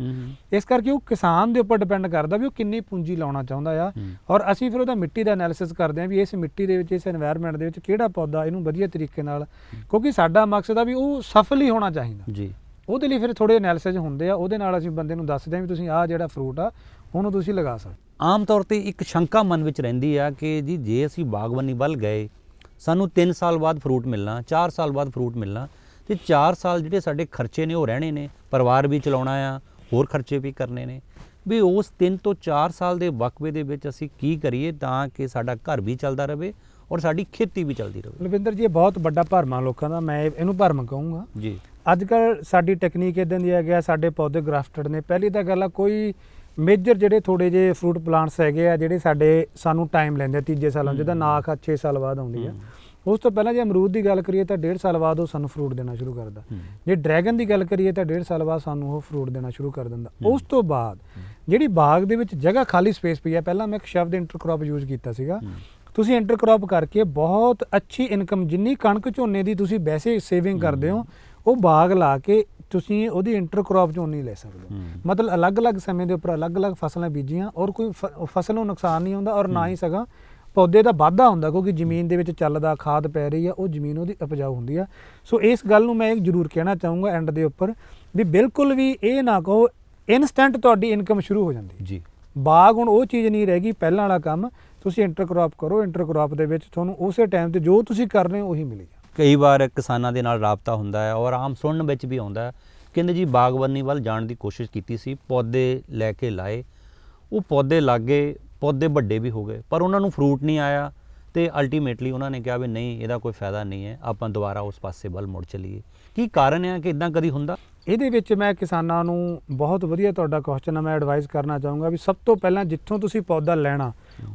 ਇਸ ਕਰਕੇ ਉਹ ਕਿਸਾਨ ਦੇ ਉੱਪਰ ਡਿਪੈਂਡ ਕਰਦਾ ਵੀ ਉਹ ਕਿੰਨੀ ਪੂੰਜੀ ਲਾਉਣਾ ਚਾਹੁੰਦਾ ਆ। ਔਰ ਅਸੀਂ ਫਿਰ ਉਹਦਾ ਮਿੱਟੀ ਦਾ ਐਨਾਲਿਸਿਸ ਕਰਦੇ ਆ ਵੀ ਇਸ ਮਿੱਟੀ ਦੇ ਵਿੱਚ ਇਸ এনवायरमेंट ਦੇ ਵਿੱਚ ਕਿਹੜਾ ਪੌਦਾ ਇਹਨੂੰ ਵਧੀਆ ਤਰੀਕੇ ਨਾਲ। ਕਿਉਂਕਿ ਸਾਡਾ ਮਕਸਦ ਆ ਵੀ ਉਹ ਸਫਲ ਹੀ ਹੋਣਾ ਚਾਹੀਦਾ। ਜੀ। ਉਹਦੇ ਲਈ ਫਿਰ ਥੋੜੇ ਐਨਾਲਿਸਿਸ ਹੁੰਦੇ ਆ ਉਹਦੇ ਨਾਲ ਅਸੀਂ ਬੰਦੇ ਨੂੰ ਦੱਸਦੇ ਆ ਵੀ ਤੁਸੀਂ ਆਹ ਜਿਹੜਾ ਫਰੂਟ ਆ ਉਹਨੂੰ ਤੁਸੀਂ ਲਗਾ ਸਕਦੇ ਆਮ ਤੌਰ ਤੇ ਇੱਕ ਸ਼ੰਕਾ ਮਨ ਵਿੱਚ ਰਹਿੰਦੀ ਆ ਕਿ ਜੀ ਜੇ ਅਸੀਂ ਬਾਗਬਾਨੀ ਵੱਲ ਗਏ ਸਾਨੂੰ 3 ਸਾਲ ਬਾਅਦ ਫਰੂਟ ਮਿਲਣਾ 4 ਸਾਲ ਬਾਅਦ ਫਰੂਟ ਮਿਲਣਾ ਤੇ 4 ਸਾਲ ਜਿਹੜੇ ਸਾਡੇ ਖਰਚੇ ਨੇ ਉਹ ਰਹਿਣੇ ਨੇ ਪਰਿਵਾਰ ਵੀ ਚਲਾਉਣਾ ਆ ਹੋਰ ਖਰਚੇ ਵੀ ਕਰਨੇ ਨੇ ਵੀ ਉਸ 3 ਤੋਂ 4 ਸਾਲ ਦੇ ਵਕਫੇ ਦੇ ਵਿੱਚ ਅਸੀਂ ਕੀ ਕਰੀਏ ਤਾਂ ਕਿ ਸਾਡਾ ਘਰ ਵੀ ਚੱਲਦਾ ਰਹੇ ਔਰ ਸਾਡੀ ਖੇਤੀ ਵੀ ਚੱਲਦੀ ਰਹੇ ਲਵਿੰਦਰ ਜੀ ਇਹ ਬਹੁਤ ਵੱਡਾ ਭਰਮ ਆ ਲੋਕਾਂ ਦਾ ਮੈਂ ਇਹਨੂੰ ਭਰਮ ਕਹੂੰਗਾ। ਜੀ। ਅੱਜ ਕੱਲ ਸਾਡੀ ਟੈਕਨੀਕ ਇਦਾਂ ਦੀ ਆ ਗਿਆ ਸਾਡੇ ਪੌਦੇ ਗ੍ਰਾਫਟਡ ਨੇ। ਪਹਿਲੀ ਤਾਂ ਗੱਲ ਆ ਕੋਈ ਮੇਜਰ ਜਿਹੜੇ ਥੋੜੇ ਜੇ ਫਰੂਟ ਪਲਾਂਟਸ ਹੈਗੇ ਆ ਜਿਹੜੇ ਸਾਡੇ ਸਾਨੂੰ ਟਾਈਮ ਲੈਂਦੇ ਆ ਤੀਜੇ ਸਾਲਾਂ ਜਿਹਦਾ ਨਾਖ ਆ 6 ਸਾਲ ਬਾਅਦ ਆਉਂਦੀ ਆ। ਉਸ ਤੋਂ ਪਹਿਲਾਂ ਜੇ ਅਮਰੂਦ ਦੀ ਗੱਲ ਕਰੀਏ ਤਾਂ 1.5 ਸਾਲ ਬਾਅਦ ਉਹ ਸਾਨੂੰ ਫਰੂਟ ਦੇਣਾ ਸ਼ੁਰੂ ਕਰਦਾ। ਜੇ ਡਰੈਗਨ ਦੀ ਗੱਲ ਕਰੀਏ ਤਾਂ 1.5 ਸਾਲ ਬਾਅਦ ਸਾਨੂੰ ਉਹ ਫਰੂਟ ਦੇਣਾ ਸ਼ੁਰੂ ਕਰ ਦਿੰਦਾ। ਉਸ ਤੋਂ ਬਾਅਦ ਜਿਹੜੀ ਬਾਗ ਦੇ ਵਿੱਚ ਜਗ੍ਹਾ ਖਾਲੀ ਸਪੇਸ ਪਈ ਆ ਪਹਿਲਾਂ ਮੈਂ ਇੱਕ ਸ਼ਬਦ ਇੰਟਰਕ੍ਰੌਪ ਯੂਜ਼ ਕੀਤਾ ਸੀਗਾ। ਤੁਸੀਂ ਇੰਟਰਕ੍ਰੌਪ ਕਰਕੇ ਬਹੁਤ ਅੱਛੀ ਇਨਕਮ ਜਿੰਨੀ ਕਣਕ ਝੋਨੇ ਦੀ ਤੁਸੀਂ ਵੈਸੇ ਸੇਵਿੰਗ ਕਰਦੇ ਹੋ ਉਹ ਬਾਗ ਲਾ ਕੇ ਤੁਸੀਂ ਉਹਦੀ ਇੰਟਰਕ੍ਰੌਪ ਚੋਂ ਨਹੀਂ ਲੈ ਸਕਦੇ। ਮਤਲਬ ਅਲੱਗ-ਅਲੱਗ ਸਮੇਂ ਦੇ ਉੱਪਰ ਅਲੱਗ-ਅਲੱਗ ਫਸਲਾਂ ਬੀਜੀਆਂ ਔਰ ਕੋਈ ਫਸਲ ਨੂੰ ਨੁਕਸਾਨ ਨਹੀਂ ਹੁੰਦਾ ਔਰ ਨਾ ਹੀ। ਸਗਾ ਪੌਦੇ ਦਾ ਵਾਧਾ ਹੁੰਦਾ ਕਿਉਂਕਿ ਜ਼ਮੀਨ ਦੇ ਵਿੱਚ ਚੱਲਦਾ ਖਾਦ ਪੈ ਰਹੀ ਆ ਉਹ ਜ਼ਮੀਨ ਉਹਦੀ ਉਪਜਾਊ ਹੁੰਦੀ ਆ। ਸੋ ਇਸ ਗੱਲ ਨੂੰ ਮੈਂ ਇੱਕ ਜ਼ਰੂਰ ਕਹਿਣਾ ਚਾਹੂੰਗਾ ਐਂਡ ਦੇ ਉੱਪਰ ਵੀ ਬਿਲਕੁਲ ਵੀ ਇਹ ਨਾ ਕਹੋ ਇਨਸਟੈਂਟ ਤੁਹਾਡੀ ਇਨਕਮ ਸ਼ੁਰੂ ਹੋ ਜਾਂਦੀ ਜੀ। ਬਾਗ ਹੁਣ ਉਹ ਚੀਜ਼ ਨਹੀਂ ਰਹਿ ਗਈ ਪਹਿਲਾਂ ਵਾਲਾ ਕੰਮ ਤੁਸੀਂ ਇੰਟਰਕ੍ਰੌਪ ਕਰੋ ਇੰਟਰਕ੍ਰੌਪ ਦੇ ਵਿੱਚ ਤੁਹਾਨੂੰ ਉਸੇ ਟਾਈਮ ਤੇ ਜੋ ਤੁਸੀਂ ਕਰ ਰਹੇ ਹੋ ਉਹੀ ਮਿਲੇਗਾ। ਕਈ ਵਾਰ ਕਿਸਾਨਾਂ ਦੇ ਨਾਲ ਰਾਬਤਾ ਹੁੰਦਾ ਹੈ ਔਰ ਆਮ ਸੁਣਨ ਵਿੱਚ ਵੀ ਆਉਂਦਾ ਕਹਿੰਦੇ ਜੀ ਬਾਗਬਾਨੀ ਵੱਲ ਜਾਣ ਦੀ ਕੋਸ਼ਿਸ਼ ਕੀਤੀ ਸੀ ਪੌਦੇ ਲੈ ਕੇ ਲਾਏ। ਉਹ ਪੌਦੇ ਲੱਗੇ ਪੌਦੇ ਵੱਡੇ ਵੀ ਹੋ ਗਏ ਪਰ ਉਹਨਾਂ ਨੂੰ ਫਰੂਟ ਨਹੀਂ ਆਇਆ ਤੇ ਅਲਟੀਮੇਟਲੀ ਉਹਨਾਂ ਨੇ ਕਿਹਾ ਵੀ ਨਹੀਂ ਇਹਦਾ ਕੋਈ ਫਾਇਦਾ ਨਹੀਂ ਹੈ ਆਪਾਂ ਦੁਬਾਰਾ ਉਸ ਪਾਸੇ ਵੱਲ ਮੁੜ ਚਲੀਏ। ਕੀ ਕਾਰਨ ਹੈ ਕਿ ਇਦਾਂ ਕਦੀ ਹੁੰਦਾ? ਇਹਦੇ ਵਿੱਚ ਮੈਂ ਕਿਸਾਨਾਂ ਨੂੰ ਬਹੁਤ ਵਧੀਆ ਤੁਹਾਡਾ ਕੁਐਸਚਨ ਆ ਮੈਂ ਐਡਵਾਈਸ ਕਰਨਾ ਚਾਹੂੰਗਾ ਵੀ ਸਭ ਤੋਂ ਪਹਿਲਾਂ ਜਿੱਥੋਂ ਤੁਸੀਂ ਪੌਦਾ ਲੈਣਾ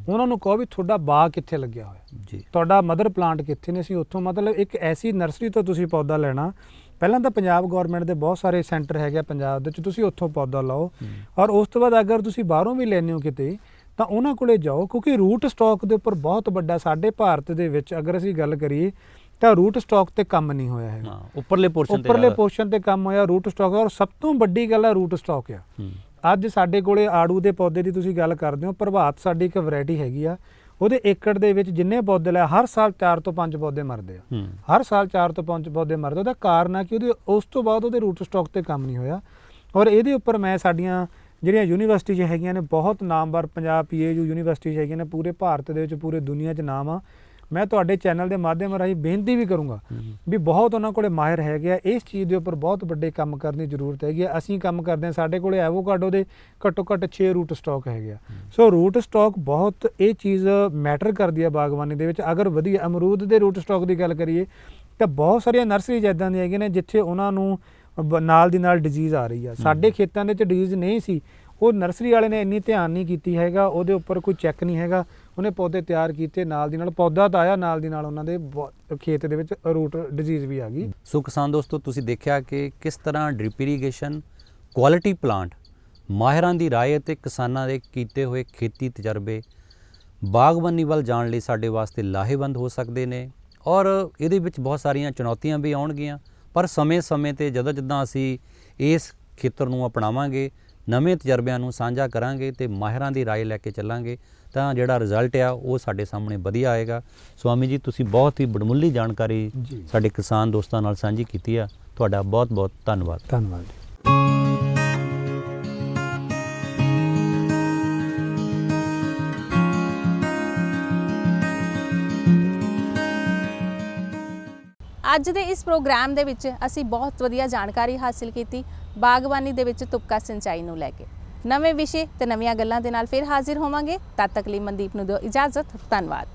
ਉਹਨਾਂ ਨੂੰ ਕਹੋ ਵੀ ਤੁਹਾਡਾ ਬਾਗ ਕਿੱਥੇ ਲੱਗਿਆ ਹੋਇਆ। ਜੀ। ਤੁਹਾਡਾ ਮਦਰ ਪਲਾਂਟ ਕਿੱਥੇ ਨੇ ਅਸੀਂ ਉੱਥੋਂ ਮਤਲਬ ਇੱਕ ਐਸੀ ਨਰਸਰੀ ਤੋਂ ਤੁਸੀਂ ਪੌਦਾ ਲੈਣਾ। ਪਹਿਲਾਂ ਤਾਂ ਪੰਜਾਬ ਗਵਰਨਮੈਂਟ ਦੇ ਬਹੁਤ ਸਾਰੇ ਸੈਂਟਰ ਹੈਗੇ ਆ ਪੰਜਾਬ ਦੇ ਵਿੱਚ ਤੁਸੀਂ ਉੱਥੋਂ ਪੌਦਾ ਲਾਓ। ਔਰ ਉਸ ਤੋਂ ਬਾਅਦ ਅਗਰ ਤੁਸੀਂ ਬਾਹਰੋਂ ਵੀ ਲੈਣੇ ਹੋ ਕਿਤੇ ਤਾਂ ਉਹਨਾਂ ਕੋਲੇ ਜਾਓ ਕਿਉਂਕਿ ਰੂਟ ਸਟਾਕ ਦੇ ਉੱਪਰ ਬਹੁਤ ਵੱਡਾ ਸਾਡੇ ਭਾਰਤ ਦੇ ਵਿੱਚ ਅਗਰ ਅਸੀਂ ਗੱਲ ਕਰੀਏ ਤਾਂ ਰੂਟ ਸਟਾਕ ਤੇ ਕੰਮ ਨਹੀਂ ਹੋਇਆ ਹੈਗਾ। ਹਾਂ ਉੱਪਰਲੇ ਪੋਰਸ਼ਨ ਤੇ ਉੱਪਰਲੇ ਪੋਰਸ਼ਨ ਤੇ ਕੰਮ ਹੋਇਆ ਰੂਟ ਸਟਾਕ ਔਰ ਸਭ ਤੋਂ ਵੱਡੀ ਗੱਲ ਹੈ ਰੂਟ ਸਟਾਕ ਆ। ਅੱਜ ਸਾਡੇ ਕੋਲੇ ਆੜੂ ਦੇ ਪੌਦੇ ਦੀ ਤੁਸੀਂ ਗੱਲ ਕਰਦੇ ਹੋ ਪ੍ਰਭਾਤ ਸਾਡੀ ਇੱਕ ਵੈਰਾਈਟੀ ਹੈਗੀ ਆ। ਉਹਦੇ ਏਕੜ ਦੇ ਵਿੱਚ ਜਿੰਨੇ ਪੌਦੇ ਲਾਏ ਹਰ ਸਾਲ 4 ਤੋਂ 5 ਪੌਦੇ ਮਰਦੇ ਆ। ਹਰ ਸਾਲ 4 ਤੋਂ 5 ਪੌਦੇ ਮਰਦੇ ਉਹਦਾ ਕਾਰਨ ਆ ਕਿ ਉਹਦੇ ਉਸ ਤੋਂ ਬਾਅਦ ਉਹਦੇ ਰੂਟ ਸਟਾਕ ਤੇ ਕੰਮ ਨਹੀਂ ਹੋਇਆ। ਔਰ ਇਹਦੇ ਉੱਪਰ ਮੈਂ ਸਾਡੀਆਂ ਜਿਹੜੀਆਂ ਯੂਨੀਵਰਸਿਟੀ 'ਚ ਹੈਗੀਆਂ ਨੇ ਬਹੁਤ ਨਾਮਵਰ ਪੰਜਾਬ ਪੀਏਯੂ ਯੂਨੀਵਰਸਿਟੀ ਹੈਗੀਆਂ ਨੇ ਪੂਰੇ ਭਾਰਤ ਦੇ ਵਿੱਚ ਪੂਰੇ ਦੁਨੀਆ 'ਚ ਨਾਮ ਆ। ਮੈਂ ਤੁਹਾਡੇ ਚੈਨਲ ਦੇ ਮਾਧਿਅਮ ਰਾਹੀਂ ਬੇਨਤੀ ਵੀ ਕਰੂੰਗਾ ਵੀ ਬਹੁਤ ਉਹਨਾਂ ਕੋਲੇ ਮਾਹਿਰ ਹੈਗੇ ਆ। ਇਸ ਚੀਜ਼ ਦੇ ਉੱਪਰ ਬਹੁਤ ਵੱਡੇ ਕੰਮ ਕਰਨ ਦੀ ਜ਼ਰੂਰਤ ਹੈਗੀ ਆ। ਅਸੀਂ ਕੰਮ ਕਰਦੇ ਆ ਸਾਡੇ ਕੋਲੇ ਐਵੋਕਾਡੋ ਦੇ ਘੱਟੋ ਘੱਟ 6 ਰੂਟ ਸਟਾਕ ਹੈਗੇ ਆ। ਸੋ ਰੂਟ ਸਟਾਕ ਬਹੁਤ ਇਹ ਚੀਜ਼ ਮੈਟਰ ਕਰਦੀ ਆ ਬਾਗਬਾਨੀ ਦੇ ਵਿੱਚ। ਅਗਰ ਵਧੀਆ ਅਮਰੂਦ ਦੇ ਰੂਟ ਸਟਾਕ ਦੀ ਗੱਲ ਕਰੀਏ ਤਾਂ ਬਹੁਤ ਸਾਰੀਆਂ ਨਰਸਰੀਜ਼ ਇਦਾਂ ਦੀਆਂ ਹੈਗੀਆਂ ਨੇ ਜਿੱਥੇ ਉਹਨਾਂ ਨੂੰ ਨਾਲ ਦੀ ਨਾਲ ਡਿਜ਼ੀਜ਼ ਆ ਰਹੀ ਆ। ਸਾਡੇ ਖੇਤਾਂ ਦੇ ਵਿੱਚ ਡਿਜ਼ੀਜ਼ ਨਹੀਂ ਸੀ। ਉਹ ਨਰਸਰੀ ਵਾਲੇ ਨੇ ਇੰਨੀ ਧਿਆਨ ਨਹੀਂ ਕੀਤੀ ਹੈਗਾ। ਉਹਦੇ ਉੱਪਰ ਕੋਈ ਚੈੱਕ ਨਹੀਂ ਹੈਗਾ। ਉਹਨੇ ਪੌਦੇ ਤਿਆਰ ਕੀਤੇ ਨਾਲ ਦੀ ਨਾਲ, ਪੌਦਾ ਤਾਂ ਆਇਆ ਨਾਲ ਦੀ ਨਾਲ ਉਹਨਾਂ ਦੇ ਖੇਤ ਦੇ ਵਿੱਚ ਰੂਟ ਡਿਜ਼ੀਜ਼ ਵੀ ਆ ਗਈ। ਸੋ ਕਿਸਾਨ ਦੋਸਤੋ, ਤੁਸੀਂ ਦੇਖਿਆ ਕਿ ਕਿਸ ਤਰ੍ਹਾਂ ਡ੍ਰਿਪ ਇਰੀਗੇਸ਼ਨ ਕੁਆਲਿਟੀ ਪਲਾਂਟ ਮਾਹਿਰਾਂ ਦੀ ਰਾਏ ਅਤੇ ਕਿਸਾਨਾਂ ਦੇ ਕੀਤੇ ਹੋਏ ਖੇਤੀ ਤਜਰਬੇ, ਬਾਗਬਾਨੀ ਵੱਲ ਜਾਣ ਲਈ ਸਾਡੇ ਵਾਸਤੇ ਲਾਹੇਵੰਦ ਹੋ ਸਕਦੇ ਨੇ ਔਰ ਇਹਦੇ ਵਿੱਚ ਬਹੁਤ ਸਾਰੀਆਂ ਚੁਣੌਤੀਆਂ ਵੀ ਆਉਣਗੀਆਂ, ਪਰ ਸਮੇਂ-ਸਮੇਂ ਤੇ ਜਦੋਂ ਜਦੋਂ ਅਸੀਂ ਇਸ ਖੇਤਰ ਨੂੰ ਅਪਣਾਵਾਂਗੇ ਨਵੇਂ ਤਜਰਬਿਆਂ ਨੂੰ ਸਾਂਝਾ ਕਰਾਂਗੇ ਤੇ ਮਾਹਿਰਾਂ ਦੀ رائے ਲੈ ਕੇ ਚੱਲਾਂਗੇ ਤਾਂ ਜਿਹੜਾ ਰਿਜ਼ਲਟ ਆ ਉਹ ਸਾਡੇ ਸਾਹਮਣੇ ਵਧੀਆ ਆਏਗਾ। ਸਵਾਮੀ ਜੀ ਤੁਸੀਂ ਬਹੁਤ ਹੀ ਬੜਮੁੱਲੀ ਜਾਣਕਾਰੀ ਸਾਡੇ ਕਿਸਾਨ ਦੋਸਤਾਂ ਨਾਲ ਸਾਂਝੀ ਕੀਤੀ ਆ। ਤੁਹਾਡਾ ਬਹੁਤ ਬਹੁਤ ਧੰਨਵਾਦ। ਧੰਨਵਾਦ ਜੀ। ਅੱਜ ਦੇ ਇਸ ਪ੍ਰੋਗਰਾਮ ਦੇ ਵਿੱਚ ਅਸੀਂ ਬਹੁਤ ਵਧੀਆ ਜਾਣਕਾਰੀ ਹਾਸਲ ਕੀਤੀ। ਬਾਗਬਾਨੀ ਦੇ ਵਿੱਚ ਤੁਪਕਾ ਸਿੰਚਾਈ ਨੂੰ ਲੈ ਕੇ। ਨਵੇਂ ਵਿਸ਼ੇ ਤੇ ਨਵੀਆਂ ਗੱਲਾਂ ਦੇ ਨਾਲ ਫਿਰ ਹਾਜ਼ਰ ਹੋਵਾਂਗੇ। ਤਦ ਤੱਕ ਲਈ ਮਨਦੀਪ ਨੂੰ ਦਿਓ ਇਜਾਜ਼ਤ। ਧੰਨਵਾਦ।